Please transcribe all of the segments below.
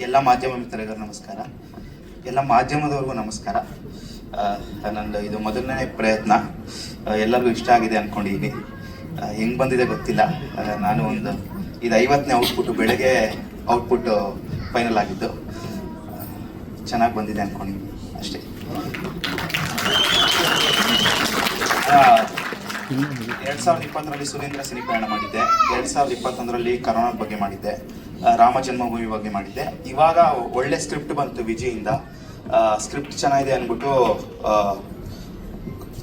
ಎಲ್ಲ ಮಾಧ್ಯಮ ಮಿತ್ರರಿಗೂ ನಮಸ್ಕಾರ. ಎಲ್ಲ ಮಾಧ್ಯಮದವ್ರಿಗೂ ನಮಸ್ಕಾರ. ನಂದು ಇದು ಮೊದಲನೇ ಪ್ರಯತ್ನ. ಎಲ್ಲರಿಗೂ ಇಷ್ಟ ಆಗಿದೆ ಅಂದ್ಕೊಂಡಿದ್ದೀನಿ ಹೆಂಗೆ ಬಂದಿದೆ ಗೊತ್ತಿಲ್ಲ. ನಾನು ಒಂದು ಇದು ಐವತ್ತನೇ ಔಟ್ಪುಟ್ ಬೆಳಗ್ಗೆ ಔಟ್ಪುಟ್ ಫೈನಲ್ ಆಗಿದ್ದು, ಚೆನ್ನಾಗಿ ಬಂದಿದೆ ಅಂದ್ಕೊಂಡಿದ್ದೀನಿ ಅಷ್ಟೇ. ಎರಡು ಸಾವಿರದ ಇಪ್ಪತ್ತರಲ್ಲಿ ಸುರೇಂದ್ರ ಸಿನಿ ಪ್ರಯಾಣ ಮಾಡಿದ್ದೆ. ಎರಡು ಸಾವಿರದ ಇಪ್ಪತ್ತೊಂದರಲ್ಲಿ ಕರೋನಾ ಬಗ್ಗೆ ಮಾಡಿದ್ದೆ. ರಾಮ ಜನ್ಮಭೂಮಿ ಬಗ್ಗೆ ಮಾಡಿದ್ದೆ. ಇವಾಗ ಒಳ್ಳೆ ಸ್ಕ್ರಿಪ್ಟ್ ಬಂತು ವಿಜಯಿಂದ. ಸ್ಕ್ರಿಪ್ಟ್ ಚೆನ್ನಾಗಿದೆ ಅಂದ್ಬಿಟ್ಟು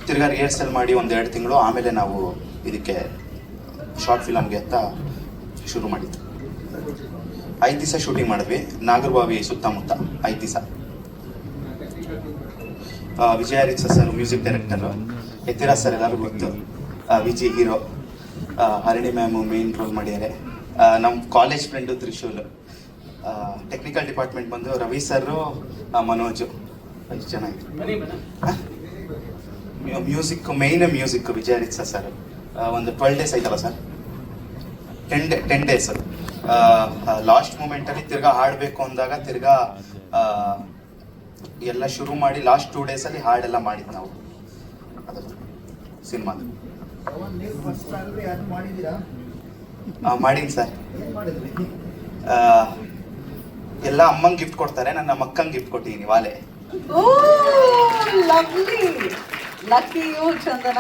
ತಿರ್ಗಾ ರಿಹರ್ಸಲ್ ಮಾಡಿ ಒಂದು ಎರಡು ತಿಂಗಳು ಆಮೇಲೆ ನಾವು ಇದಕ್ಕೆ ಶಾರ್ಟ್ ಫಿಲಮ್ಗೆ ಅಂತ ಶುರು ಮಾಡಿದ್ದು. ಐದು ದಿವಸ ಶೂಟಿಂಗ್ ಮಾಡಿದ್ವಿ. ನಾಗರಬಾವಿ ಸುತ್ತಮುತ್ತ ಐದು ದಿವಸ Vijaya Riksha sir music director Yathiraj sir, ಎಲ್ಲರಿಗೂ ಗೊತ್ತು. Viji hero Harini ma'am main role ಮಾಡಿದ್ದಾರೆ. ನಮ್ಮ college friend Trishul. Technical department ಬಂದು ರವಿ ಸರ್ ಮನೋಜು. ಎಷ್ಟು ಚೆನ್ನಾಗಿದೆ music main music Vijaya Riksha sir ಒಂದು ಟ್ವೆಲ್ ಡೇಸ್ ಆಯ್ತಲ್ಲ sir. Ten day ten days last ಮೂಮೆಂಟಲ್ಲಿ ತಿರ್ಗಾ ಹಾಡಬೇಕು ಅಂದಾಗ ತಿರ್ಗಾ ಎಲ್ಲ ಶುರು ಮಾಡಿ ಲಾಸ್ಟ್ ಟೂ ಡೇಸಲ್ಲಿ ಹಾಡೆಲ್ಲ ಮಾಡಿದ್ದು ನಾವು. ಅದು ಸಿನಿಮಾದು. ಮಾಡೀನಿ ಸರ್. ಎಲ್ಲ ಅಮ್ಮಂಗೆ ಗಿಫ್ಟ್ ಕೊಡ್ತಾರೆ ನಾನು ನಮ್ಮ ಅಕ್ಕಂಗೆ ಗಿಫ್ಟ್ ಕೊಟ್ಟಿದ್ದೀನಿ ವಾಲೆ ಲವ್ಲಿ. ಲಕ್ಕಿ ಯು ಚಂದನ?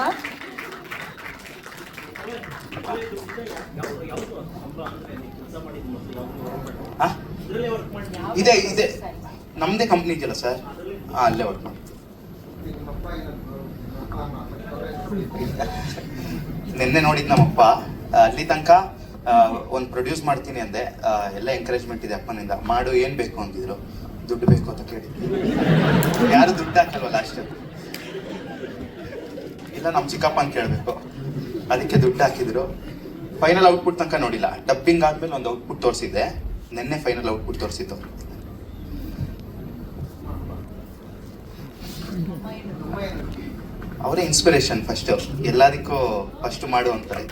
ಇದೆ ಇದೆ. ನಮ್ಮದೇ ಕಂಪ್ನಿ ಇದೆಯಲ್ಲ ಸರ್? ಹಾಂ ಅಲ್ಲೇ ವರ್ಕ್ ಮಾಡ್ತೀನಿ ನಿನ್ನೆ ನೋಡಿದ್ ನಮ್ಮಪ್ಪ ಅಲ್ಲಿ ತನಕ ಒಂದು ಪ್ರೊಡ್ಯೂಸ್ ಮಾಡ್ತೀನಿ ಅಂದೆ ಎಲ್ಲ ಎನ್ಕರೇಜ್ಮೆಂಟ್ ಇದೆ ಅಪ್ಪನಿಂದ. ಮಾಡು, ಏನ್ ಬೇಕು ಅಂದಿದ್ರು. ದುಡ್ಡು ಬೇಕು ಅಂತ ಕೇಳಿ ಯಾರು ದುಡ್ಡು ಹಾಕಲ್ವಲ್ಲ ಅಷ್ಟೇ? ಇಲ್ಲ, ನಮ್ ಚಿಕ್ಕಪ್ಪ ಅಂತ ಕೇಳಬೇಕು. ಅದಕ್ಕೆ ದುಡ್ಡು ಹಾಕಿದ್ರು. ಫೈನಲ್ ಔಟ್ಪುಟ್ ತನಕ ನೋಡಿಲ್ಲ. ಡಬ್ಬಿಂಗ್ ಆದ್ಮೇಲೆ ಒಂದು ಔಟ್ಪುಟ್ ತೋರಿಸಿದ್ದೆ. ನಿನ್ನೆ ಫೈನಲ್ ಔಟ್ಪುಟ್ ತೋರಿಸಿದ್ದು. ಅವರೇ ಇನ್ಸ್ಪಿರೇಷನ್ ಫಸ್ಟ್ ಎಲ್ಲದಕ್ಕೂ ಫಸ್ಟ್ ಮಾಡು ಅಂತಾರೆ.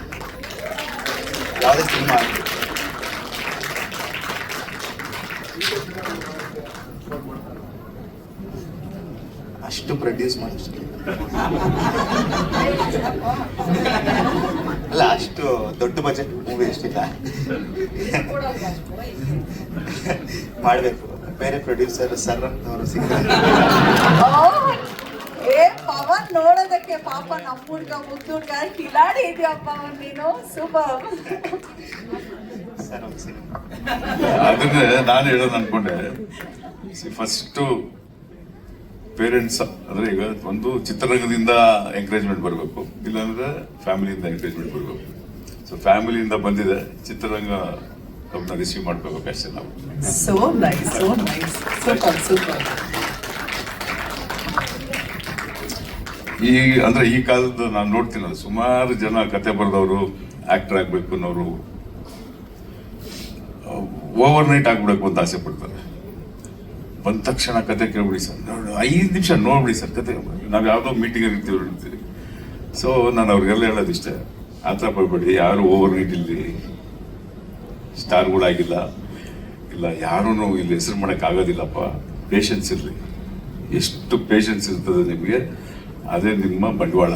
ಯಾವುದೇ ಸಿನಿಮಾ ಅಷ್ಟು ಪ್ರೊಡ್ಯೂಸ್ ಮಾಡೋಷ್ಟು ಅಲ್ಲ, ಅಷ್ಟು ದೊಡ್ಡ ಬಜೆಟ್ ಮೂವಿ ಅಷ್ಟಿಲ್ಲ ಮಾಡಬೇಕು. ಬೇರೆ ಪ್ರೊಡ್ಯೂಸರ್ ಸರ್ ಅಂತವರು ಸಿಗ್ತಾರೆ. ಏ ಪವನ್ ನೋಡೋದಕ್ಕೆ ಪಾಪ ನಮ್ಮ ಹುಡ್ಗ ಮುದ್ದು ಹುಡ್ಗ ಕಿಲಾಡಿ ಇದೆಯಾ ಪವನ್ ನೀನು? ಸೂಪರ್ ಅದನ್ನೇ ನಾನು ಹೇಳೋದು ಅನ್ಕೊಂಡೆ. ಫಸ್ಟು ಪೇರೆಂಟ್ಸ್ ಅಂದ್ರೆ ಈಗ ಒಂದು ಚಿತ್ರರಂಗದಿಂದ ಎಂಕರೇಜ್ಮೆಂಟ್ ಬರಬೇಕು. ಇಲ್ಲಾಂದ್ರೆ ಫ್ಯಾಮಿಲಿಯಿಂದ ಎಂಕರೇಜ್ಮೆಂಟ್ ಬರಬೇಕು. ಸೊ ಫ್ಯಾಮಿಲಿಯಿಂದ ಬಂದಿದೆ ಚಿತ್ರರಂಗ ಅವ್ರನ್ನ ರಿಸೀವ್ ಮಾಡ್ಕೋಬೇಕು ಅಷ್ಟೇ ನಾವು. So nice so nice super super ಈ, ಅಂದ್ರೆ ಈ ಕಾಲದ ನಾನು ನೋಡ್ತೀನಿ ಸುಮಾರು ಜನ ಕತೆ ಬರೆದವರು ಆಕ್ಟರ್ ಆಗ್ಬೇಕು ಅನ್ನೋರು ಓವರ್ ನೈಟ್ ಆಗ್ಬಿಡ್ಬೇಕು ಅಂತ ಆಸೆ ಪಡ್ತಾರೆ. ಬಂದ ತಕ್ಷಣ ಕತೆ ಕೇಳ್ಬಿಡಿ ಸರ್. ನೋಡಿ ಐದು ನಿಮಿಷ ನೋಡ್ಬಿಡಿ ಸರ್ ಕತೆ. ನಾವು ಯಾವುದೋ ಮೀಟಿಂಗ್ ಇರ್ತೀವಿ ಇರ್ತೀವಿ. ಸೊ ನಾನು ಅವ್ರಿಗೆಲ್ಲ ಹೇಳೋದಿಷ್ಟೇ. ಆ ಥರ ಬರಬೇಡಿ. ಯಾರು ಓವರ್ ನೈಟ್ ಇಲ್ಲಿ ಸ್ಟಾರ್ಗಳಾಗಿಲ್ಲ. ಇಲ್ಲ ಯಾರೂ ಇಲ್ಲಿ ಹೆಸರು ಮಾಡೋಕ್ಕಾಗೋದಿಲ್ಲಪ್ಪ ಪೇಷನ್ಸ್ ಇರಲಿ. ಎಷ್ಟು ಪೇಷನ್ಸ್ ಇರ್ತದೆ ನಿಮಗೆ? ಅದೇ ನಿಮ್ಮ ಬಂಡವಾಳ?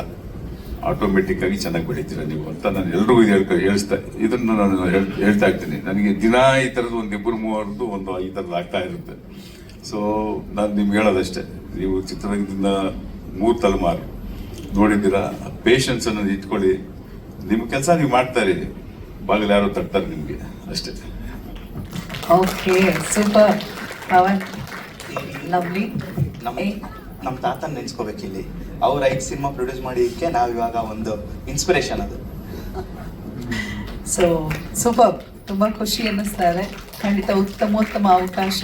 ಆಟೋಮೆಟಿಕ್ ಆಗಿ ಚೆನ್ನಾಗಿ ಬೆಳಿತೀರ ನೀವು ಅಂತ ನಾನು ಎಲ್ರಿಗೂ ಇದು ಹೇಳ್ತಾ ಹೇಳಿಸ್ತಾ ಇದನ್ನ ನಾನು ಹೇಳ್ತಾ ಇರ್ತೀನಿ. ನನಗೆ ದಿನ ಈ ಥರದ್ದು ಒಂದು ಇಬ್ಬರು ಮೂವರದ್ದು ಒಂದು ಈ ಥರದ್ದು ಆಗ್ತಾ ಇರುತ್ತೆ. ಸೊ ನಾನು ನಿಮ್ಗೆ ಹೇಳೋದಷ್ಟೇ ನೀವು ಚಿತ್ರರಂಗದಿಂದ ಮೂರು ತಲೆಮಾರು ನೋಡಿದ್ದೀರಾ ಪೇಷನ್ಸ್ ಅನ್ನೋದು ಇಟ್ಕೊಳ್ಳಿ. ನಿಮ್ಮ ಕೆಲಸ ನೀವು ಮಾಡ್ತಾ ಇರಿ. ಬಾಗಿಲು ಯಾರೋ ತಟ್ತಾರೆ ನಿಮಗೆ ಅಷ್ಟೇ. ಓಕೆ ಸೂಪರ್ ಪವನ್ ಲವ್ಲಿ ನಮ್ಮ ನಮ್ಮ ತಾತನ ನೆನ್ಸ್ಕೋಬೇಕು ಇಲ್ಲಿ ಅವ್ರ ಐದು ಸಿನಿಮಾ ಪ್ರೊಡ್ಯೂಸ್ ಮಾಡಿದ್ದಕ್ಕೆ ನಾವು ಇವಾಗ ಒಂದು ಇನ್ಸ್ಪಿರೇಷನ್ ಅದು. ಸೊ ಸೂಪರ್ ತುಂಬಾ ಖುಷಿ ಅನ್ನಿಸ್ತಾ ಇದೆ ಖಂಡಿತ ಉತ್ತಮೋತ್ತಮ ಅವಕಾಶ.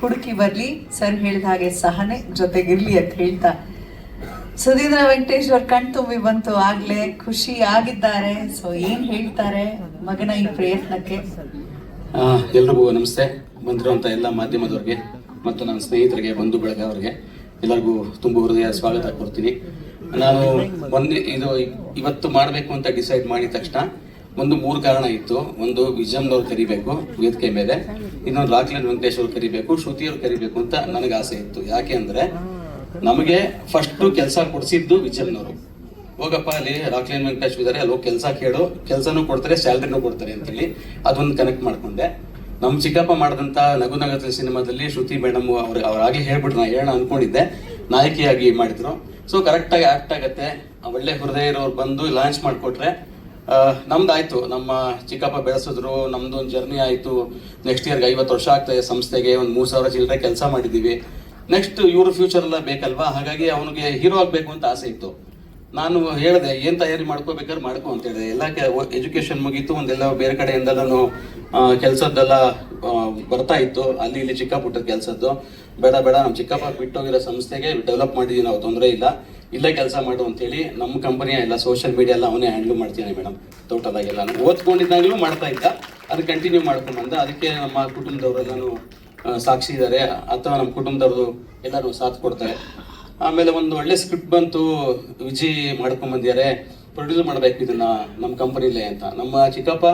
ಹುಡುಕಿ ಬರಲಿ. ಸರ್ ಹೇಳಿದ ಹಾಗೆ ಸಹನೆ ಜೊತೆಗಿರ್ಲಿ ಅಂತ ಹೇಳ್ತಾ. ಸುಧೀಂದ್ರ ವೆಂಕಟೇಶ್ವರ್ ಕಣ್ ತುಂಬಿ ಬಂತು. ಆಗ್ಲೇ ಖುಷಿ ಆಗಿದ್ದಾರೆ. ಸೊ ಏನ್ ಹೇಳ್ತಾರೆ ಮಗನ ಈ ಪ್ರಯತ್ನಕ್ಕೆ? ಆ, ಎಲ್ರಿಗೂ ನಮಸ್ತೆ. ಬಂದಿರುವಂಥ ಎಲ್ಲ ಮಾಧ್ಯಮದವ್ರಿಗೆ ಮತ್ತು ನನ್ನ ಸ್ನೇಹಿತರಿಗೆ ಬಂಧು ಬಳಗ ಅವರಿಗೆ ಎಲ್ಲರಿಗೂ ತುಂಬ ಹೃದಯ ಸ್ವಾಗತ ಕೊಡ್ತೀನಿ. ನಾನು ಒಂದೇ ಇದು ಇವತ್ತು ಮಾಡಬೇಕು ಅಂತ ಡಿಸೈಡ್ ಮಾಡಿದ ತಕ್ಷಣ ಒಂದು ಮೂರು ಕಾರಣ ಇತ್ತು. ಒಂದು ವಿಜಮ್ನವ್ರು ಕರಿಬೇಕು, ವೇದಿಕೆ ಮೇಲೆ. ಇನ್ನೊಂದು, ರಾಕ್ಲೈನ್ ವೆಂಕಟೇಶ್ ಅವ್ರು ಕರಿಬೇಕು ಶ್ರುತಿಯವ್ರು ಕರಿಬೇಕು ಅಂತ ನನಗೆ ಆಸೆ ಇತ್ತು. ಯಾಕೆ ಅಂದ್ರೆ ನಮಗೆ ಫಸ್ಟ್ ಕೆಲಸ ಕೊಡಿಸಿದ್ದು ವಿಜಮ್ನವರು ಹೋಗಪ್ಪ, ಅಲ್ಲಿ ರಾಕ್ಲೈನ್ ವೆಂಕಟೇಶ್ ಇದ್ದಾರೆ ಅಲ್ಲಿ ಹೋಗಿ ಕೆಲಸ ಕೇಳು. ಕೆಲಸನೂ ಕೊಡ್ತಾರೆ ಸ್ಯಾಲ್ರಿನೂ ಕೊಡ್ತಾರೆ ಅಂತೇಳಿ ಅದೊಂದು ಕನೆಕ್ಟ್ ಮಾಡ್ಕೊಂಡೆ. ನಮ್ಮ ಚಿಕ್ಕಪ್ಪ ಮಾಡಿದಂಥ ನಗು ನಗತ ಸಿನಿಮಾದಲ್ಲಿ ಶ್ರುತಿ ಮೇಡಮ್ ಅವ್ರು ಅವ್ರಾಗಲಿ ಹೇಳ್ಬಿಟ್ಟು ನಾ ಹೇಳೋಣ ಅನ್ಕೊಂಡಿದ್ದೆ. ನಾಯಕಿಯಾಗಿ ಮಾಡಿದ್ರು. ಸೊ ಕರೆಕ್ಟಾಗಿ ಆಕ್ಟ್ ಆಗತ್ತೆ. ಒಳ್ಳೆ ಹೃದಯ ಇರೋರು ಬಂದು ಲಾಂಚ್ ಮಾಡಿಕೊಟ್ರೆ ನಮ್ದಾಯ್ತು. ನಮ್ಮ ಚಿಕ್ಕಪ್ಪ ಬೆಳೆಸಿದ್ರು. ನಮ್ದು ಒಂದು ಜರ್ನಿ ಆಯ್ತು. ನೆಕ್ಸ್ಟ್ ಇಯರ್ಗೆ ಐವತ್ತು ವರ್ಷ ಆಗ್ತದೆ ಸಂಸ್ಥೆಗೆ. ಒಂದು ಮೂರು ಸಾವಿರ ಚಿಲ್ಲರೆ ಕೆಲಸ ಮಾಡಿದ್ದೀವಿ ನೆಕ್ಸ್ಟ್ ಇವ್ರ ಫ್ಯೂಚರ್ ಎಲ್ಲ ಬೇಕಲ್ವಾ? ಹಾಗಾಗಿ ಅವನಿಗೆ ಹೀರೋ ಆಗಬೇಕು ಅಂತ ಆಸೆ ಇತ್ತು. ನಾನು ಹೇಳಿದೆ, ಏನು ತಯಾರಿ ಮಾಡ್ಕೋಬೇಕಾದ್ರೆ ಮಾಡ್ಕೊ ಅಂತ ಹೇಳಿದೆ. ಎಲ್ಲ ಎಜುಕೇಶನ್ ಮುಗೀತು, ಒಂದೆಲ್ಲ ಬೇರೆ ಕಡೆಯಿಂದಲೂ ಕೆಲಸದ್ದೆಲ್ಲ ಬರ್ತಾ ಇತ್ತು. ಅಲ್ಲಿ ಇಲ್ಲಿ ಚಿಕ್ಕ ಪುಟ್ಟದ ಕೆಲಸದ್ದು. ಬೇಡ ಬೇಡ ನಮ್ಮ ಚಿಕ್ಕಪ್ಪ ಬಿಟ್ಟೋಗಿರೋ ಸಂಸ್ಥೆಗೆ ಡೆವಲಪ್ ಮಾಡಿದೀವಿ, ನಾವು ತೊಂದರೆ ಇಲ್ಲ. ಇಲ್ಲೇ ಕೆಲಸ ಮಾಡು ಅಂತೇಳಿ ನಮ್ಮ ಕಂಪನಿಯ ಎಲ್ಲ ಸೋಷಿಯಲ್ ಮೀಡಿಯಾ ಎಲ್ಲ ಅವನೇ ಹ್ಯಾಂಡ್ಲ್ ಮಾಡ್ತೀನಿ ಮೇಡಮ್ ತೋಟದಾಗೆಲ್ಲ ಓದ್ಕೊಂಡಿದ್ದಾಗಲೂ ಮಾಡ್ತಾ ಇದ್ದ. ಅದು ಕಂಟಿನ್ಯೂ ಮಾಡ್ಕೊಂಡು ಬಂದ. ಅದಕ್ಕೆ ನಮ್ಮ ಕುಟುಂಬದವರೆಲ್ಲನೂ ಸಾಕ್ಷಿ ಇದ್ದಾರೆ ಅಥವಾ ನಮ್ಮ ಕುಟುಂಬದವ್ರದ್ದು ಎಲ್ಲರೂ ಸಾಥ್ ಕೊಡ್ತಾರೆ. ಆಮೇಲೆ ಒಂದು ಒಳ್ಳೆ ಸ್ಕ್ರಿಪ್ಟ್ ಬಂತು ವಿಜಿ ಮಾಡ್ಕೊಂಡ್ ಬಂದಿದ್ದಾರೆ ಪ್ರೊಡ್ಯೂಸ್ ಮಾಡ್ಬೇಕು ಇದನ್ನ ನಮ್ಮ ಕಂಪನಿಲೇ ಅಂತ. ನಮ್ಮ ಚಿಕ್ಕಪ್ಪ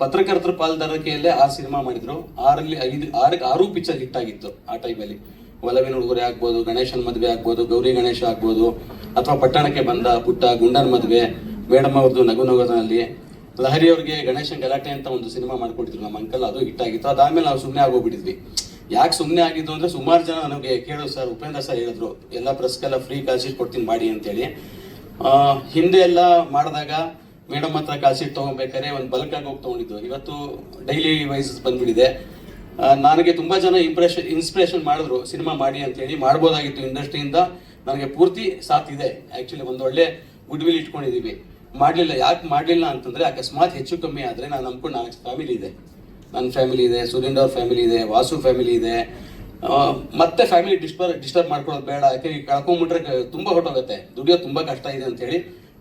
ಪತ್ರಕರ್ತರ ಪಾಲ್ದಾರಿಕೆಯಲ್ಲೇ ಆ ಸಿನಿಮಾ ಮಾಡಿದ್ರು. ಆರಲ್ಲಿ ಐದು, ಆರಕ್ಕೆ ಆರು ಪಿಕ್ಚರ್ ಹಿಟ್ ಆಗಿತ್ತು ಆ ಟೈಮಲ್ಲಿ ಒಲವಿನ ಉಡುಗೊರೆ ಆಗ್ಬೋದು, ಗಣೇಶನ್ ಮದುವೆ ಆಗ್ಬೋದು, ಗೌರಿ ಗಣೇಶ ಆಗ್ಬೋದು, ಅಥವಾ ಪಟ್ಟಣಕ್ಕೆ ಬಂದ ಪುಟ್ಟ ಗುಂಡನ್ ಮದುವೆ, ಮೇಡಮ್ ಅವ್ರದ್ದು ನಗು ನಗೋದಲ್ಲಿ ಲಹರಿ ಅವ್ರಿಗೆ ಗಣೇಶನ್ ಗಲಾಟೆ ಅಂತ ಒಂದು ಸಿನಿಮಾ ಮಾಡ್ಕೊಟ್ಟಿದ್ರು. ನಮ್ಮ ಅಂಕಲ್ ಅದು ಹಿಟ್ ಆಗಿತ್ತು. ಅದಾದ್ಮೇಲೆ ನಾವು ಸುಮ್ಮನೆ ಆಗೋಗ್ಬಿಟ್ಟಿದ್ವಿ. ಯಾಕೆ ಸುಮ್ಮನೆ ಆಗಿದ್ದು ಅಂದ್ರೆ ಸುಮಾರು ಜನ ನಮಗೆ ಕೇಳೋದು ಸರ್, ಉಪೇಂದ್ರ ಸರ್ ಹೇಳಿದ್ರು, ಎಲ್ಲ ಪ್ರೆಸ್ಗೆಲ್ಲ ಫ್ರೀ ಕಾಸಿಟ್ ಕೊಡ್ತೀನಿ ಮಾಡಿ ಅಂತೇಳಿ. ಹಿಂದೆ ಎಲ್ಲ ಮಾಡಿದಾಗ ಮೇಡಮ್ ಹತ್ರ ಕಾಸಿಟ್ ಶೀಟ್ ತೊಗೊಬೇಕಾದ್ರೆ ಒಂದು ಬಲ್ಕಾಗಿ ಹೋಗಿ ತೊಗೊಂಡಿದ್ದು. ಇವತ್ತು ಡೈಲಿ ವೈಸ್ ಬಂದ್ಬಿಟ್ಟಿದೆ. ನನಗೆ ತುಂಬ ಜನ ಇಂಪ್ರೆಷನ್ ಇನ್ಸ್ಪಿರೇಷನ್ ಮಾಡಿದ್ರು ಸಿನಿಮಾ ಮಾಡಿ ಅಂತೇಳಿ. ಮಾಡ್ಬೋದಾಗಿತ್ತು ಇಂಡಸ್ಟ್ರಿಯಿಂದ ನನಗೆ ಪೂರ್ತಿ ಸಾಥ್ ಇದೆ. ಆ್ಯಕ್ಚುಲಿ ಒಂದು ಒಳ್ಳೆ ಗುಡ್ ವಿಲ್ ಇಟ್ಕೊಂಡಿದ್ದೀವಿ ಮಾಡಲಿಲ್ಲ, ಯಾಕೆ ಮಾಡಲಿಲ್ಲ ಅಂತಂದ್ರೆ ಅಕಸ್ಮಾತ್ ಹೆಚ್ಚು ಕಮ್ಮಿ ಆದರೆ ನಾನು ಅನ್ಕೊಂಡು ನಾಲ್ಕು ಫ್ಯಾಮಿಲಿ ಇದೆ. ನನ್ನ ಫ್ಯಾಮಿಲಿ ಇದೆ, ಸುರೇಂದ್ರ ಅವ್ರ ಫ್ಯಾಮಿಲಿ ಇದೆ, ವಾಸು ಫ್ಯಾಮಿಲಿ ಇದೆ. ಮತ್ತೆ ಫ್ಯಾಮಿಲಿ ಡಿಸ್ಟರ್ ಡಿಸ್ಟರ್ಬ್ ಮಾಡ್ಕೊಳ್ಳೋದು ಬೇಡ. ಯಾಕೆ ಕಳ್ಕೊಂಬಿಟ್ರೆ ತುಂಬ ಹೊಟ್ಟೋಗುತ್ತೆ ದುಡಿಯೋ ತುಂಬ ಕಷ್ಟ ಇದೆ ಅಂತೇಳಿ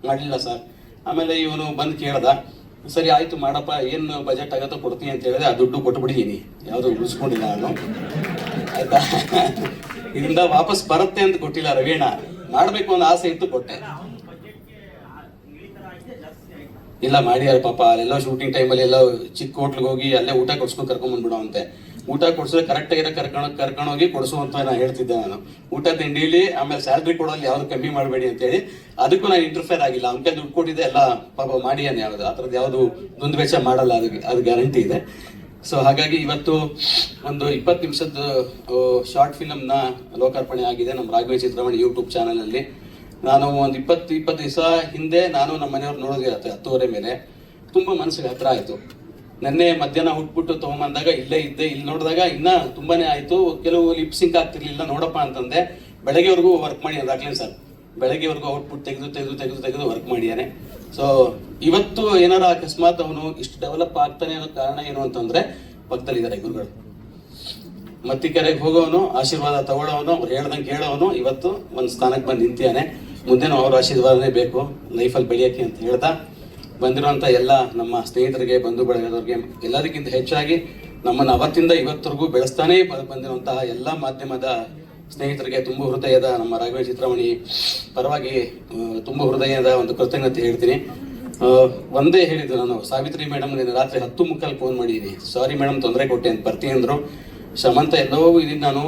ಮಾಡಲಿಲ್ಲ ಸರ್ ಆಮೇಲೆ ಇವನು ಬಂದು ಕೇಳ್ದ, ಸರಿ, ಆಯ್ತು ಮಾಡಪ್ಪ. ಏನು ಬಜೆಟ್ ಆಗತ್ತೋ ಕೊಡ್ತೀನಿ ಅಂತ ಹೇಳಿದ್ರೆ ಆ ದುಡ್ಡು ಕೊಟ್ಬಿಟ್ಟಿದ್ದೀನಿ ಯಾವುದು ಉಳಿಸ್ಕೊಂಡಿಲ್ಲ ನಾನು ಆಯ್ತಾ? ಇದರಿಂದ ವಾಪಸ್ ಬರುತ್ತೆ ಅಂತ ಕೊಟ್ಟಿಲ್ಲ ರವೀಣ. ಮಾಡಬೇಕು ಅಂತ ಆಸೆ ಇತ್ತು, ಕೊಟ್ಟೆ. ಇಲ್ಲ ಮಾಡ್ಯಾರ ಪಾಪ, ಅಲ್ಲೆಲ್ಲ ಶೂಟಿಂಗ್ ಟೈಮಲ್ಲಿ ಎಲ್ಲ ಚಿಕ್ಕ ಹೋಟ್ಲಿಗೆ ಹೋಗಿ ಅಲ್ಲೇ ಊಟ ಕೊಡ್ಸ್ಕೊಂಡು ಕರ್ಕೊಂಡ್ ಬಂದ್ಬಿಡೋ ಅಂತೆ ಊಟ ಕೊಡ್ಸಿದ್ರೆ ಕರೆಕ್ಟ್ ಆಗಿರೋ ಕರ್ಕೊಂಡು ಕರ್ಕೊಂಡೋಗಿ ಕೊಡಿಸು ಅಂತ ನಾನು ಹೇಳ್ತಿದ್ದೆ ನಾನು. ಊಟ ತಿಂಡಿಲಿ, ಆಮೇಲೆ ಸ್ಯಾಲ್ರಿ ಕೊಡೋಲ್ಲಿ ಯಾವ್ದು ಕಮ್ಮಿ ಮಾಡಬೇಡಿ ಅಂತೇಳಿ ಅದಕ್ಕೂ ನಾನು ಇಂಟರ್ಫೇರ್ ಆಗಿಲ್ಲ. ಅವ್ನ ದುಡ್ಡು ಕೊಟ್ಟಿದ್ದೆ, ಎಲ್ಲ ಪಾಪ ಮಾಡಿ ಅನ್ ಯಾವ್ದು, ಆ ಥರದ್ದು ಯಾವುದು ದುಂದ್ವೇಷ ಮಾಡಲ್ಲ ಅದಕ್ಕೆ, ಅದು ಗ್ಯಾರಂಟಿ ಇದೆ. ಸೊ ಹಾಗಾಗಿ ಇವತ್ತು ಒಂದು ಇಪ್ಪತ್ತು ನಿಮಿಷದ ಶಾರ್ಟ್ ಫಿಲಮ್ನ ಲೋಕಾರ್ಪಣೆ ಆಗಿದೆ ನಮ್ಮ ರಾಘವೇಂದ್ರ ಚಿತ್ರಮಣಿ ಯೂಟ್ಯೂಬ್ ಚಾನಲಲ್ಲಿ ನಾನು ಒಂದು ಇಪ್ಪತ್ತು ಇಪ್ಪತ್ತು ದಿವಸ ಹಿಂದೆ ನಾನು ನಮ್ಮ ಮನೆಯವ್ರು ನೋಡಿದ್ವಿ ಹತ್ತು ಹತ್ತುವರೆ ಮೇಲೆ. ತುಂಬ ಮನಸ್ಸಿಗೆ ಹತ್ರ ಆಯಿತು. ನೆನ್ನೆ ಮಧ್ಯಾಹ್ನ ಹುಟ್ಬಿಟ್ಟು ತೊಗೊಂಬಂದಾಗ ಇಲ್ಲೇ ಇದ್ದೆ, ಇಲ್ಲಿ ನೋಡಿದಾಗ ಇನ್ನ ತುಂಬಾನೇ ಆಯಿತು. ಕೆಲವು ಲಿಪ್ ಸಿಂಕ್ ಆಗ್ತಿರ್ಲಿಲ್ಲ, ನೋಡಪ್ಪ ಅಂತಂದೆ. ಬೆಳಗ್ಗೆವರೆಗೂ ವರ್ಕ್ ಮಾಡಿ ಅದಾಗ್ಲೇ ಸರ್. ಬೆಳಗ್ಗೆವರೆಗೂ ಔಟ್ಪುಟ್ ತೆಗೆದು ತೆಗೆದು ತೆಗೆದು ತೆಗೆದು ವರ್ಕ್ ಮಾಡಿಯಾನೆ ಸೊ ಇವತ್ತು ಏನಾರ ಅಕಸ್ಮಾತ್ ಅವನು ಇಷ್ಟು ಡೆವಲಪ್ ಆಗ್ತಾನೆ ಅನ್ನೋ ಕಾರಣ ಏನು ಅಂತಂದ್ರೆ ಪಕ್ಕದಲ್ಲಿದ್ದಾರೆ ಗುರುಗಳು. ಮತ್ತಿಕೆರೆಗೆ ಹೋಗೋವನು ಆಶೀರ್ವಾದ ತಗೊಳ್ಳೋವನು ಅವ್ರು ಹೇಳ್ದಂಗೆ ಕೇಳೋವನು ಇವತ್ತು ಒಂದು ಸ್ಥಾನಕ್ಕೆ ಬಂದು ನಿಂತಿಯಾನೆ ಮುಂದೆನೂ ಅವ್ರ ಆಶೀರ್ವಾದನೇ ಬೇಕು. ಲೈಫಲ್ಲಿ ಬೆಳೆಯೋಕ್ಕೆ ಅಂತ ಹೇಳ್ತಾ ಬಂದಿರುವಂಥ ಎಲ್ಲ ನಮ್ಮ ಸ್ನೇಹಿತರಿಗೆ ಬಂಧು ಬಳಗದವ್ರಿಗೆ ಎಲ್ಲರಿಗಿಂತ ಹೆಚ್ಚಾಗಿ ನಮ್ಮನ್ನು ಅವತ್ತಿಂದ ಇವತ್ತರೆಗೂ ಬೆಳೆಸ್ತಾನೇ ಬಂದಿರುವಂತಹ ಎಲ್ಲ ಮಾಧ್ಯಮದ ಸ್ನೇಹಿತರಿಗೆ ತುಂಬ ಹೃದಯದ ನಮ್ಮ ರಾಘವೇಂದ್ರ ಚಿತ್ರಮಣಿ ಪರವಾಗಿ ತುಂಬ ಹೃದಯದ ಒಂದು ಕೃತಜ್ಞತೆ ಹೇಳ್ತೀನಿ. ಒಂದೇ ಹೇಳಿದ್ದು ನಾನು, ಸಾವಿತ್ರಿ ಮೇಡಮ್ ರಾತ್ರಿ ಹತ್ತು ಮುಕ್ಕಲ್ಲಿ ಫೋನ್ ಮಾಡಿದ್ದೀನಿ. ಸಾರಿ ಮೇಡಮ್ ತೊಂದರೆ ಕೊಟ್ಟೆ ಅಂತ ಬರ್ತೀನಿ ಅಂದರು. ಸಮಂತ ಎಲ್ಲವೂ ಇದೀನಿ ನಾನು.